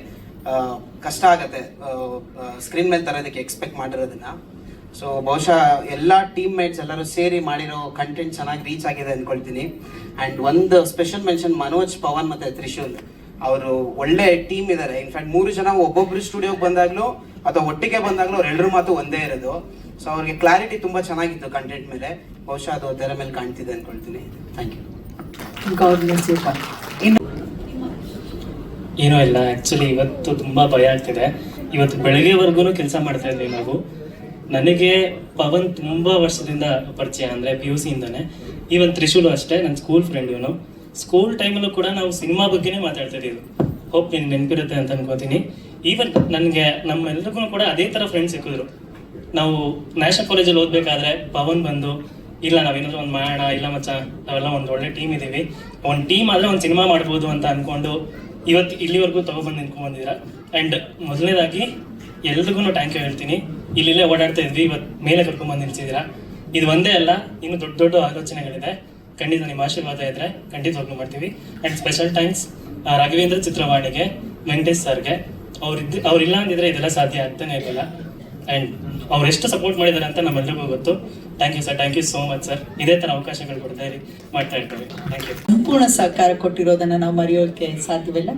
ಕಷ್ಟ ಆಗುತ್ತೆ. ಸ್ಕ್ರೀನ್ ಮೇಲೆ ತರೋದಕ್ಕೆ ಎಕ್ಸ್ಪೆಕ್ಟ್ ಮಾಡಿರೋದನ್ನ. ಸೊ ಬಹುಶಃ ಎಲ್ಲ ಟೀಮ್ ಮೇಟ್ಸ್ ಎಲ್ಲರೂ ಸೇರಿ ಮಾಡಿರೋ ಕಂಟೆಂಟ್ ಚೆನ್ನಾಗಿ ರೀಚ್ ಆಗಿದೆ ಅಂದ್ಕೊಳ್ತೀನಿ ಆ್ಯಂಡ್ ಒಂದು ಸ್ಪೆಷಲ್ ಮೆನ್ಷನ್ ಮನೋಜ್ ಪವನ್ ಮತ್ತೆ ತ್ರಿಶೂಲ್. ಅವರು ಒಳ್ಳೆ ಟೀಮ್ ಇದ್ದಾರೆ ಇನ್ಫ್ಯಾಕ್ಟ್ ಮೂರು ಜನ ಒಬ್ಬೊಬ್ರು ಸ್ಟುಡಿಯೋಗೆ ಬಂದಾಗ್ಲೂ ಅಥವಾ ಒಟ್ಟಿಗೆ ಬಂದಾಗ್ಲೂ ಅವ್ರ ಎಲ್ಲರ ಮಾತು ಒಂದೇ ಇರೋದು. ಸೊ ಅವ್ರಿಗೆ ಕ್ಲಾರಿಟಿ ತುಂಬಾ ಚೆನ್ನಾಗಿತ್ತು ಕಂಟೆಂಟ್ ಮೇಲೆ. ಬಹುಶಃ ಅದು ಅದರ ಮೇಲೆ ಕಾಣ್ತಿದೆ ಅಂದ್ಕೊಳ್ತೀನಿ ಥ್ಯಾಂಕ್ ಯು ಇನ್ನು ಏನೂ ಇಲ್ಲ. ಆ್ಯಕ್ಚುಲಿ ಇವತ್ತು ತುಂಬ ಭಯ ಆಗ್ತಿದೆ. ಇವತ್ತು ಬೆಳಗ್ಗೆವರೆಗೂ ಕೆಲಸ ಮಾಡ್ತಾ ಇದ್ವಿ ನಾವು. ನನಗೆ ಪವನ್ ತುಂಬ ವರ್ಷದಿಂದ ಪರಿಚಯ ಅಂದರೆ ಪಿ ಯು ಸಿಯಿಂದನೇ ಈವನ್ ತ್ರಿಶೂಲು ಅಷ್ಟೇ ನನ್ನ ಸ್ಕೂಲ್ ಫ್ರೆಂಡ್ ಇವನು. ಸ್ಕೂಲ್ ಟೈಮಲ್ಲೂ ಕೂಡ ನಾವು ಸಿನಿಮಾ ಬಗ್ಗೆನೇ ಮಾತಾಡ್ತಾ ಇದ್ದೀವಿ. ಹೋಪ್ ನಿನ್ ನೆನಪಿರುತ್ತೆ ಅಂತ ಅನ್ಕೋತೀನಿ. ಈವನ್ ನನಗೆ ನಮ್ಮೆಲ್ರಿಗೂ ಕೂಡ ಅದೇ ಥರ ಫ್ರೆಂಡ್ಸ್ ಸಿಕ್ಕಿದ್ರು. ನಾವು ನ್ಯಾಷನಲ್ ಕಾಲೇಜಲ್ಲಿ ಓದಬೇಕಾದ್ರೆ ಪವನ್ ಬಂದು, ಇಲ್ಲ ನಾವೇನಾದ್ರು ಒಂದು ಮಾಡೋಣ, ಇಲ್ಲ ಮಚ್ಚ, ನಾವೆಲ್ಲ ಒಂದು ಒಳ್ಳೆ ಟೀಮ್ ಇದ್ದೀವಿ. ಒಂದು ಟೀಮ್ ಆದರೆ ಒಂದು ಸಿನಿಮಾ ಮಾಡ್ಬೋದು ಅಂತ ಅಂದ್ಕೊಂಡು ಇವತ್ತು ಇಲ್ಲಿವರೆಗೂ ತಗೊಬಂದು ನಿಂತ್ಕೊಂಡ್ಬಂದಿದ್ದೀರಾ ಆ್ಯಂಡ್ ಮೊದಲನೇದಾಗಿ ಎಲ್ರಿಗೂ ಟ್ಯಾಂಕ್ ಯು ಹೇಳ್ತೀನಿ. ಇಲ್ಲಿಲ್ಲೇ ಓಡಾಡ್ತಾ ಇದ್ವಿ ಇವತ್ತು ಮೇಲೆ ಕರ್ಕೊಂಡ್ಬಂದು ನಿಲ್ಸಿದ್ದೀರಾ? ಇದು ಒಂದೇ ಅಲ್ಲ, ಇನ್ನು ದೊಡ್ಡ ದೊಡ್ಡ ಆಲೋಚನೆಗಳಿದೆ. ಖಂಡಿತ ನಿಮ್ಮ ಆಶೀರ್ವಾದ ಇದ್ದರೆ ಖಂಡಿತವಾಗ್ಲೂ ಮಾಡ್ತೀವಿ. ಆ್ಯಂಡ್ ಸ್ಪೆಷಲ್ ಥ್ಯಾಂಕ್ಸ್ ರಾಘವೇಂದ್ರ ಚಿತ್ರವಾಣಿಗೆ, ವೆಂಕಟೇಶ್ ಸರ್ಗೆ. ಅವ್ರಿದ್ದು ಅವ್ರಿಲ್ಲ ಅಂದಿದ್ರೆ ಇದೆಲ್ಲ ಸಾಧ್ಯ ಆಗ್ತಾನೆ ಇರಲಿಲ್ಲ. ಆ್ಯಂಡ್ ಎಷ್ಟು ಸಪೋರ್ಟ್ ಮಾಡಿದ್ದಾರೆ ಅಂತ ನಮ್ಮೆಲ್ಲರಿಗೂ ಗೊತ್ತು. Thank you sir thank you so much sir ಇದೇ ಥರ ಅವಕಾಶಗಳು ಕೊಡ್ತಾ ಇರಿ. ಮಾಡ್ತಾ ಇರ್ತೀವಿ. ಥ್ಯಾಂಕ್ ಯು ಸಂಪೂರ್ಣ ಸಹಕಾರ ಕೊಟ್ಟಿರೋದನ್ನ ನಾವು ಮರೆಯೋಕೆ ಸಾಧ್ಯವಿಲ್ಲ.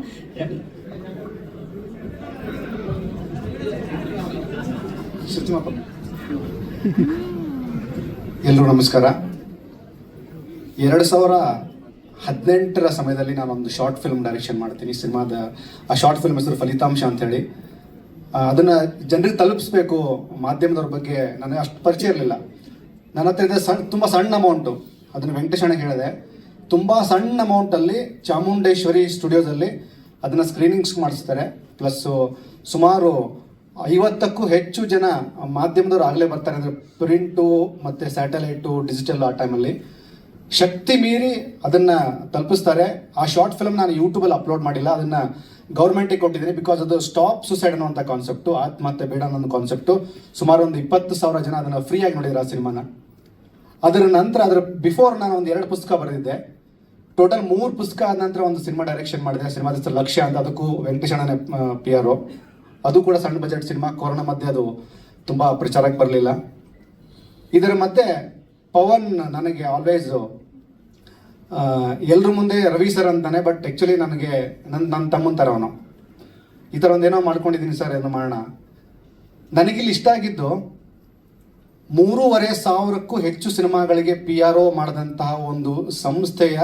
ಎಲ್ರಿಗೂ ನಮಸ್ಕಾರ. ಎರಡು ಸಾವಿರ ಹದಿನೆಂಟರ ಸಮಯದಲ್ಲಿ ನಾನೊಂದು ಶಾರ್ಟ್ ಫಿಲ್ಮ್ ಡೈರೆಕ್ಷನ್ ಮಾಡ್ತೀನಿ. ಸಿನಿಮಾದ, ಆ ಶಾರ್ಟ್ ಫಿಲ್ಮ್ ಹೆಸರು ಫಲಿತಾಂಶ ಅಂತೇಳಿ. ಅದನ್ನ ಜನರಿಗೆ ತಲುಪಿಸ್ಬೇಕು ಮಾಧ್ಯಮದವ್ರ ಬಗ್ಗೆ ನನಗೆ ಅಷ್ಟು ಪರಿಚಯ ಇರಲಿಲ್ಲ. ನನ್ನ ಹತ್ರ ಇದೆ ಸಣ್ಣ ತುಂಬ ಸಣ್ಣ ಅಮೌಂಟು ಅದನ್ನು ವೆಂಕಟೇಶಣ್ಣ ಹೇಳಿದೆ. ತುಂಬ ಸಣ್ಣ ಅಮೌಂಟಲ್ಲಿ ಚಾಮುಂಡೇಶ್ವರಿ ಸ್ಟುಡಿಯೋದಲ್ಲಿ ಅದನ್ನು ಸ್ಕ್ರೀನಿಂಗ್ಸ್ ಮಾಡಿಸ್ತಾರೆ. ಪ್ಲಸ್ಸು ಸುಮಾರು ಐವತ್ತಕ್ಕೂ ಹೆಚ್ಚು ಜನ ಮಾಧ್ಯಮದವ್ರು ಆಗಲೇ ಬರ್ತಾರೆ. ಅಂದರೆ ಪ್ರಿಂಟು, ಮತ್ತು ಸ್ಯಾಟಲೈಟು, ಡಿಜಿಟಲ್ ಆ ಟೈಮಲ್ಲಿ ಶಕ್ತಿ ಮೀರಿ ಅದನ್ನು ತಲುಪಿಸ್ತಾರೆ. ಆ ಶಾರ್ಟ್ ಫಿಲ್ಮ್ ನಾನು ಯೂಟ್ಯೂಬಲ್ಲಿ ಅಪ್ಲೋಡ್ ಮಾಡಿಲ್ಲ. ಅದನ್ನು ಗೌರ್ಮೆಂಟಿಗೆ ಕೊಟ್ಟಿದ್ದೀನಿ ಬಿಕಾಸ್ ಅದು ಸ್ಟಾಪ್ ಸುಸೈಡ್ ಅನ್ನುವಂಥ ಕಾನ್ಸೆಪ್ಟು ಆತ್ಮಹತ್ಯೆ ಬೇಡ ಅನ್ನೋ ಕಾನ್ಸೆಪ್ಟು ಸುಮಾರು ಒಂದು ಇಪ್ಪತ್ತು ಸಾವಿರ ಜನ ಅದನ್ನು ಫ್ರೀಯಾಗಿ ನೋಡಿದ್ರು ಆ ಸಿನಿಮಾನ ಅದರ ನಂತರ, ಅದರ ಬಿಫೋರ್ ನಾನು ಒಂದು ಎರಡು ಪುಸ್ತಕ ಬರೆದಿದ್ದೆ. ಟೋಟಲ್ ಮೂರು ಪುಸ್ತಕ ಆದ ನಂತರ ಒಂದು ಸಿನಿಮಾ ಡೈರೆಕ್ಷನ್ ಮಾಡಿದೆ. ಸಿನಿಮಾದ ಲಕ್ಷ್ಯ ಅಂತ. ಅದಕ್ಕೂ ವೆಂಕಟೇಶಣ್ಣನೇ ಪಿ ಆರ್ ಅದು ಕೂಡ ಸಣ್ಣ ಬಜೆಟ್ ಸಿನಿಮಾ ಕೊರೋನಾ ಮಧ್ಯೆ ಅದು ತುಂಬ ಪ್ರಚಾರಕ್ಕೆ ಬರಲಿಲ್ಲ. ಇದರ ಮಧ್ಯೆ ಪವನ್ ನನಗೆ ಆಲ್ವೇಸ್ ಎಲ್ಲರ ಮುಂದೆ ರವಿ ಸರ್ ಅಂತಾನೆ ಬಟ್ ಆ್ಯಕ್ಚುಲಿ ನನಗೆ ನನ್ನ ನನ್ನ ತಮ್ಮನ ಥರ ಅವನು. ಈ ಥರ ಒಂದೇನೋ ಮಾಡ್ಕೊಂಡಿದ್ದೀನಿ ಸರ್ ಏನೋ ಮಾಡೋಣ. ನನಗಿಲ್ಲಿ ಇಷ್ಟ ಆಗಿದ್ದು ಮೂರುವರೆ ಸಾವಿರಕ್ಕೂ ಹೆಚ್ಚು ಸಿನಿಮಾಗಳಿಗೆ ಪಿ ಆರ್ ಒ ಮಾಡಿದಂತಹ ಒಂದು ಸಂಸ್ಥೆಯ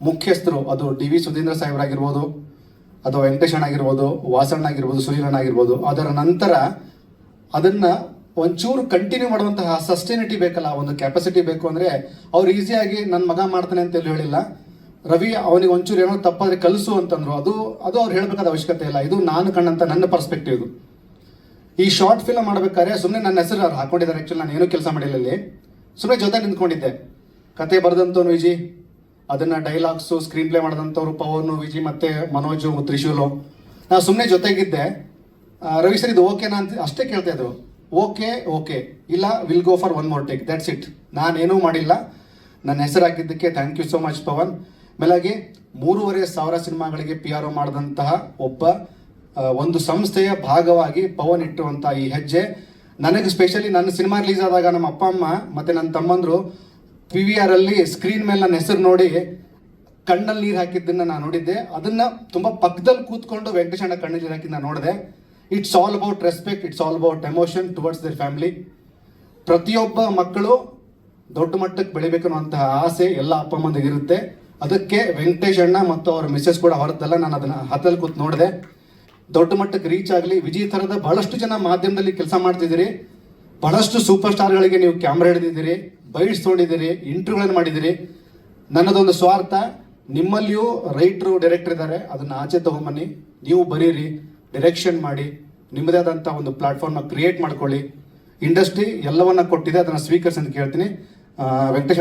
ಮುಖ್ಯಸ್ಥರು, ಅದು ಡಿ ವಿ ಸುಧೀಂದ್ರ ಸಾಹೇಬರಾಗಿರ್ಬೋದು ಅದು ವೆಂಕಟೇಶಣ್ಣ ಆಗಿರ್ಬೋದು ವಾಸಣ್ಣ ಆಗಿರ್ಬೋದು ಸುನೀಲಣ್ಣ ಆಗಿರ್ಬೋದು ಅದರ ನಂತರ ಅದನ್ನ ಒಂಚೂರು ಕಂಟಿನ್ಯೂ ಮಾಡುವಂತಹ ಸಸ್ಟೈನಿಟಿ ಬೇಕಲ್ಲ ಒಂದು ಕೆಪಾಸಿಟಿ ಬೇಕು ಅಂದ್ರೆ ಅವ್ರು ಈಸಿಯಾಗಿ ನನ್ನ ಮಗ ಮಾಡ್ತಾನೆ ಅಂತ ಹೇಳಿ ಹೇಳಿಲ್ಲ. ರವಿ ಅವನಿಗೆ ಒಂಚೂರು ಏನೋ ತಪ್ಪಾದ್ರೆ ಕಲಿಸು ಅಂತಂದ್ರು. ಅದು ಅದು ಅವ್ರು ಹೇಳ್ಬೇಕಾದ ಅವಶ್ಯಕತೆ ಇಲ್ಲ. ಇದು ನಾನು ಕಂಡಂತ ನನ್ನ ಪರ್ಸ್ಪೆಕ್ಟಿವ್ ಈ ಶಾರ್ಟ್ ಫಿಲ್ಮ್ ಮಾಡ್ಬೇಕಾದ್ರೆ ಸುಮ್ಮನೆ ನನ್ನ ಹೆಸರು ಅವ್ರು ಹಾಕೊಂಡಿದ್ದಾರೆ. ಆ್ಯಕ್ಚುಲಿ ನಾನು ಏನೂ ಕೆಲಸ ಮಾಡಿಲ್ಲ ಅಲ್ಲಿ ಸುಮ್ಮನೆ ಜೊತೆ ನಿಂತ್ಕೊಂಡಿದ್ದೆ. ಕತೆ ಬರೆದಂಥವ್ನು ವಿಜಿ. ಅದನ್ನ ಡೈಲಾಗ್ಸು ಸ್ಕ್ರೀನ್ ಪ್ಲೇ ಮಾಡಿದಂಥವ್ರು ಪವನು ವಿಜಿ ಮತ್ತೆ ಮನೋಜು ತ್ರಿಶೂಲು. ನಾನು ಸುಮ್ಮನೆ ಜೊತೆಗಿದ್ದೆ. ರವಿ ಸರ್, ಇದು ಓಕೆನಾ ಅಂತ ಅಷ್ಟೇ ಕೇಳ್ತಾ ಇದ್ರು. Okay okay. ಇಲ್ಲ will go for one more take that's it ನಾನೇನೂ ಮಾಡಿಲ್ಲ. ನನ್ನ ಹೆಸರು ಹಾಕಿದ್ದಕ್ಕೆ thank you so much Pavan. ಮೇಲಾಗಿ, ಮೂರುವರೆ ಸಾವಿರ ಸಿನಿಮಾಗಳಿಗೆ ಪಿ ಆರ್ ಒ ಮಾಡಿದಂತಹ ಒಬ್ಬ ಒಂದು ಸಂಸ್ಥೆಯ ಭಾಗವಾಗಿ ಪವನ್ ಇಟ್ಟುವಂಥ ಈ ಹೆಜ್ಜೆ. ನನಗೆ ಸ್ಪೆಷಲಿ ನನ್ನ ಸಿನಿಮಾ ರಿಲೀಸ್ ಆದಾಗ ನಮ್ಮ ಅಪ್ಪ, ಅಮ್ಮ ಮತ್ತೆ ನನ್ನ ತಮ್ಮಂದ್ರು ಪಿ ವಿ ಆರ್ ಅಲ್ಲಿ ಸ್ಕ್ರೀನ್ ಮೇಲೆ ನನ್ನ ಹೆಸರು ನೋಡಿ ಕಣ್ಣಲ್ಲಿ ನೀರು ಹಾಕಿದ್ದನ್ನ ನಾನು ನೋಡಿದ್ದೆ. ಅದನ್ನ ತುಂಬಾ ಪಕ್ಕದಲ್ಲಿ ಕೂತ್ಕೊಂಡು ವೆಂಕಟೇಶಣ್ಣ ಕಣ್ಣಲ್ಲಿ ನೀರು ನಾನು ನೋಡಿದೆ. It's all about respect it's all about emotion towards their family ಪ್ರತಿಯೊಬ್ಬ ಮಕ್ಕಳು ದೊಡ್ಡ ಮಟ್ಟಕ್ಕೆ ಬೆಳಿಬೇಕು ಅನ್ನುವಂತಹ ಆಸೆ ಎಲ್ಲ ಅಪ್ಪ ಅಮ್ಮಂದಿಗೆ ಇರುತ್ತೆ. ಅದಕ್ಕೆ ವೆಂಕಟೇಶ್ ಅಣ್ಣ ಮತ್ತು ಅವ್ರ ಮಿಸ್ಸಸ್ ಕೂಡ ಹೊರತಲ್ಲ ನಾನು ಅದನ್ನ ಹತ್ತಲ್ಲಿ ಕೂತ್ ನೋಡಿದೆ. ದೊಡ್ಡ ಮಟ್ಟಕ್ಕೆ ರೀಚ್ ಆಗಲಿ. ವಿಜಯ್ ಥರದ ಬಹಳಷ್ಟು ಜನ ಮಾಧ್ಯಮದಲ್ಲಿ ಕೆಲಸ ಮಾಡ್ತಿದ್ದೀರಿ. ಬಹಳಷ್ಟು ಸೂಪರ್ ಸ್ಟಾರ್ಗಳಿಗೆ ನೀವು ಕ್ಯಾಮ್ರಾ ಹಿಡಿದಿದ್ದೀರಿ. ಬೈಟ್ಸ್ ತೊಗೊಂಡಿದ್ದೀರಿ ಇಂಟರ್ವ್ಯೂಗಳನ್ನು ಮಾಡಿದ್ದೀರಿ. ನನ್ನದೊಂದು ಸ್ವಾರ್ಥ, ನಿಮ್ಮಲ್ಲಿಯೂ ರೈಟ್ರು ಡೈರೆಕ್ಟರ್ ಇದ್ದಾರೆ. ಅದನ್ನು ಆಚೆ ತಗೊಂಬನ್ನಿ. ನೀವು ಬರೀರಿ ಡೈರೆಕ್ಷನ್ ಮಾಡಿ, ನಿಮ್ಮದೇ ಆದಂಥ ಒಂದು ಪ್ಲಾಟ್ಫಾರ್ಮ್ನ ಕ್ರಿಯೇಟ್ ಮಾಡ್ಕೊಳ್ಳಿ. ಇಂಡಸ್ಟ್ರಿ ಎಲ್ಲವನ್ನ ಕೊಟ್ಟಿದೆ, ಅದನ್ನು ಸ್ವೀಕರಿಸಿ ಅಂತ ಕೇಳ್ತೀನಿ.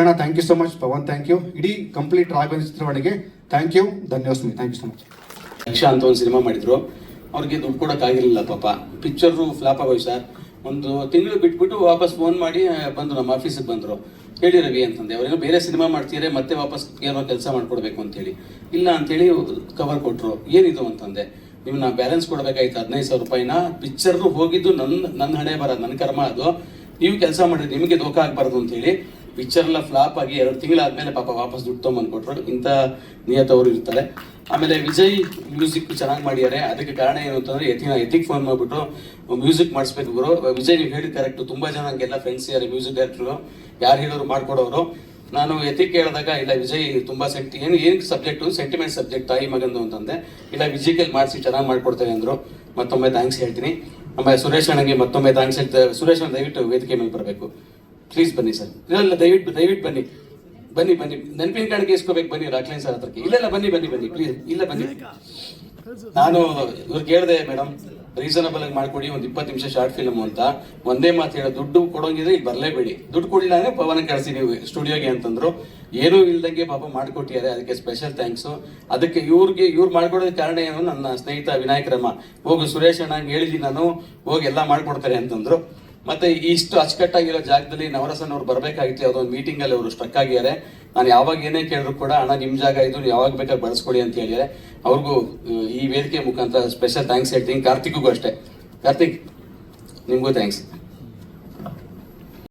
ಅಣ್ಣ thank you so much Pavan thank you ಇಡೀ ಕಂಪ್ಲೀಟ್ ರಾಘವೇಂದ್ರ ಚಿತ್ರವಾಣಿಗೆ ಥ್ಯಾಂಕ್ ಯು ಧನ್ಯವಾದ thank you so much Yaksha ಅಂತ ಒಂದು ಸಿನಿಮಾ ಮಾಡಿದ್ರು. ಅವ್ರಿಗೆ ದುಡ್ಡು ಕೊಡೋಕ್ಕಾಗಿರಲಿಲ್ಲ ಪಾಪ. ಪಿಕ್ಚರು ಫ್ಲಾಪ್ ಆಗೋಯ್ ಸರ್ ಒಂದು ತಿಂಗಳು ಬಿಟ್ಬಿಟ್ಟು ವಾಪಸ್ ಫೋನ್ ಮಾಡಿ, ಬಂದರು ನಮ್ಮ ಆಫೀಸಿಗೆ ಬಂದರು. ಹೇಳಿ ರವಿ ಅಂತಂದೆ, ಅವ್ರೇನೋ ಬೇರೆ ಸಿನಿಮಾ ಮಾಡ್ತೀರಿ ಮತ್ತೆ ವಾಪಸ್ ಏನೋ ಕೆಲಸ ಮಾಡ್ಕೊಡ್ಬೇಕು ಅಂತೇಳಿ. ಇಲ್ಲ, ಅಂತೇಳಿ ಕವರ್ ಕೊಟ್ಟರು ಏನಿದು? ಅಂತಂದೆ. ನೀವು ನಾ ಬ್ಯಾಲೆನ್ಸ್ ಕೊಡಬೇಕಾಯ್ತು, ಹದಿನೈದು ಸಾವಿರ ರೂಪಾಯಿನ? ಪಿಕ್ಚರ್ ಹೋಗಿದ್ದು ನನ್ನ ನನ್ನ ಹಣೆ ಬರೋದು ನನ್ನ ಕರ್ಮ ಅದು. ನೀವು ಕೆಲಸ ಮಾಡಿ ನಿಮಗೆ ದೋಖ ಆಗಬಾರ್ದು, ಅಂತೇಳಿ. ಪಿಕ್ಚರ್ ಎಲ್ಲ ಫ್ಲಾಪ್ ಆಗಿ ಎರಡು ತಿಂಗಳಾದ್ಮೇಲೆ ಪಾಪ ವಾಪಸ್ ದುಡ್ಡು ತೊಗೊಂಬಂದು ಕೊಟ್ಟರು ಇಂಥ ನಿಯತವರು ಇರ್ತಾರೆ. ಆಮೇಲೆ ವಿಜಯ್ ಮ್ಯೂಸಿಕ್ ಚೆನ್ನಾಗಿ ಮಾಡಿದ್ದಾರೆ ಅದಕ್ಕೆ ಕಾರಣ ಏನು ಅಂತಂದ್ರೆ ಎತ್ತಿನ ಎತ್ತಿಗೆ ಫೋನ್ ಮಾಡಿಬಿಟ್ಟು ಮ್ಯೂಸಿಕ್ ಮಾಡಿಸ್ಬೇಕು ಗುರು. ವಿಜಯ್ ನೀವು ಹೇಳಿ ಕರೆಕ್ಟ್ ತುಂಬಾ ಜನ ಹಂಗೆಲ್ಲ ಫ್ರೆಂಡ್ಸ್ ಇದ್ದಾರೆ ಮ್ಯೂಸಿಕ್ ಡೈರೆಕ್ಟ್ರು ಯಾರು ಹೇಳೋರು ಮಾಡ್ಕೊಡೋರು. ನಾನು ಎತ್ತಿಗೆ ಕೇಳಿದಾಗ, ಇಲ್ಲ ವಿಜಯ್ ತುಂಬಾ ಸೆಂಟಿ ಏನು ಏನು ಸಬ್ಜೆಕ್ಟು ಸೆಂಟಿಮೆಂಟ್ ಸಬ್ಜೆಕ್ಟ್ ತಾಯಿ ಮಗಂದು ಅಂತಂದೆ. ಇಲ್ಲ ವಿಜಿಕಲ್ ಮಾಡಿಸಿ, ಚೆನ್ನಾಗಿ ಮಾಡ್ಕೊಡ್ತೇನೆ ಅಂದ್ರು. ಮತ್ತೊಮ್ಮೆ ಥ್ಯಾಂಕ್ಸ್ ಹೇಳ್ತೀನಿ. ಆಮೇಲೆ ಸುರೇಶ್ ಅಣ್ಣಗೆ ಮತ್ತೊಮ್ಮೆ ಥ್ಯಾಂಕ್ಸ್ ಹೇಳ್ತೇವೆ ಸುರೇಶ್ ಅಣ್ಣ ದಯವಿಟ್ಟು ವೇದಿಕೆ ಮೇಲೆ ಬರಬೇಕು. ಪ್ಲೀಸ್ ಬನ್ನಿ ಸರ್. ಇಲ್ಲ ದಯವಿಟ್ಟು ದಯವಿಟ್ಟು ಬನ್ನಿ. ಬನ್ನಿ ಬನ್ನಿ. ನೆನಪಿನ ಕಾಣಿಕೆ ಇಸ್ಕೋಬೇಕು. ಬನ್ನಿ, ರಾಕ್ಲೈನ್ ಸರ್ ಹತ್ರಕ್ಕೆ. ಇಲ್ಲ ಬನ್ನಿ ಬನ್ನಿ ಬನ್ನಿ ಪ್ಲೀಸ್ ಇಲ್ಲ ಬನ್ನಿ. ನಾನು ಇವ್ರು ಕೇಳಿದೆ ಮೇಡಮ್ ರೀಸನಬಲ್ ಆಗಿ ಮಾಡ್ಕೊಡಿ, ಒಂದು ಇಪ್ಪತ್ತು ನಿಮಿಷ ಶಾರ್ಟ್ ಫಿಲ್ಮ್ ಅಂತ. ಒಂದೇ ಮಾತು ಹೇಳೋ ದುಡ್ಡು ಕೊಡೋಂಗಿದ್ರೆ ಇಲ್ಲಿ ಬರಲೇಬೇಡಿ. ದುಡ್ಡು ಕೊಡಲಿಲ್ಲ ಅಂದರೆ ಪವನ ಕಳಿಸಿ ನೀವು ಸ್ಟುಡಿಯೋಗೆ ಅಂತಂದ್ರು. ಏನೂ ಇಲ್ದಂಗೆ ಪಾಪ ಮಾಡ್ಕೊಟ್ಟಿದ್ದಾರೆ, ಅದಕ್ಕೆ ಸ್ಪೆಷಲ್ ಥ್ಯಾಂಕ್ಸ್ ಅದಕ್ಕೆ ಇವ್ರಿಗೆ, ಇವ್ರು ಮಾಡ್ಕೊಡೋದಕ್ಕೆ ಕಾರಣ ಏನು? ನನ್ನ ಸ್ನೇಹಿತ ವಿನಾಯಕರಮ್ಮ ಹೋಗು ಸುರೇಶ್ ಅಣ್ಣ ಹೇಳಿದ್ದೀನಿ ನಾನು, ಹೋಗಿ ಎಲ್ಲ ಮಾಡ್ಕೊಡ್ತಾರೆ ಅಂತಂದ್ರು. ಮತ್ತೆ ಇಷ್ಟು ಅಚ್ಚುಕಟ್ಟಾಗಿರೋ ಜಾಗದಲ್ಲಿ ನವರಸನ್ ಅವ್ರು ಬರಬೇಕಾಗಿತ್ತು. ಯಾವುದೋ ಒಂದು ಮೀಟಿಂಗ್ ಅಲ್ಲಿ ಅವರು ಸ್ಟ್ರಕ್ ಆಗಿದ್ದಾರೆ. ನಾನು ಯಾವಾಗ ಏನೇ ಕೇಳಿದ್ರು ಕೂಡ, ಅಣ್ಣ, ನಿಮ್ ಜಾಗ ಇದು ಯಾವಾಗ ಬೇಕಾದ್ರೆ ಬಳಸ್ಕೊಡಿ ಅಂತ ಹೇಳಿದ್ದಾರೆ. ಅವ್ರಿಗೂ ಈ ವೇದಿಕೆ ಮುಖಾಂತರ ಸ್ಪೆಷಲ್ ಥ್ಯಾಂಕ್ಸ್ ಹೇಳ್ತೀನಿ. ಕಾರ್ತಿಕ್ಗೂ ಅಷ್ಟೇ. ಕಾರ್ತಿಕ್, ನಿಮಗೂ ಥ್ಯಾಂಕ್ಸ್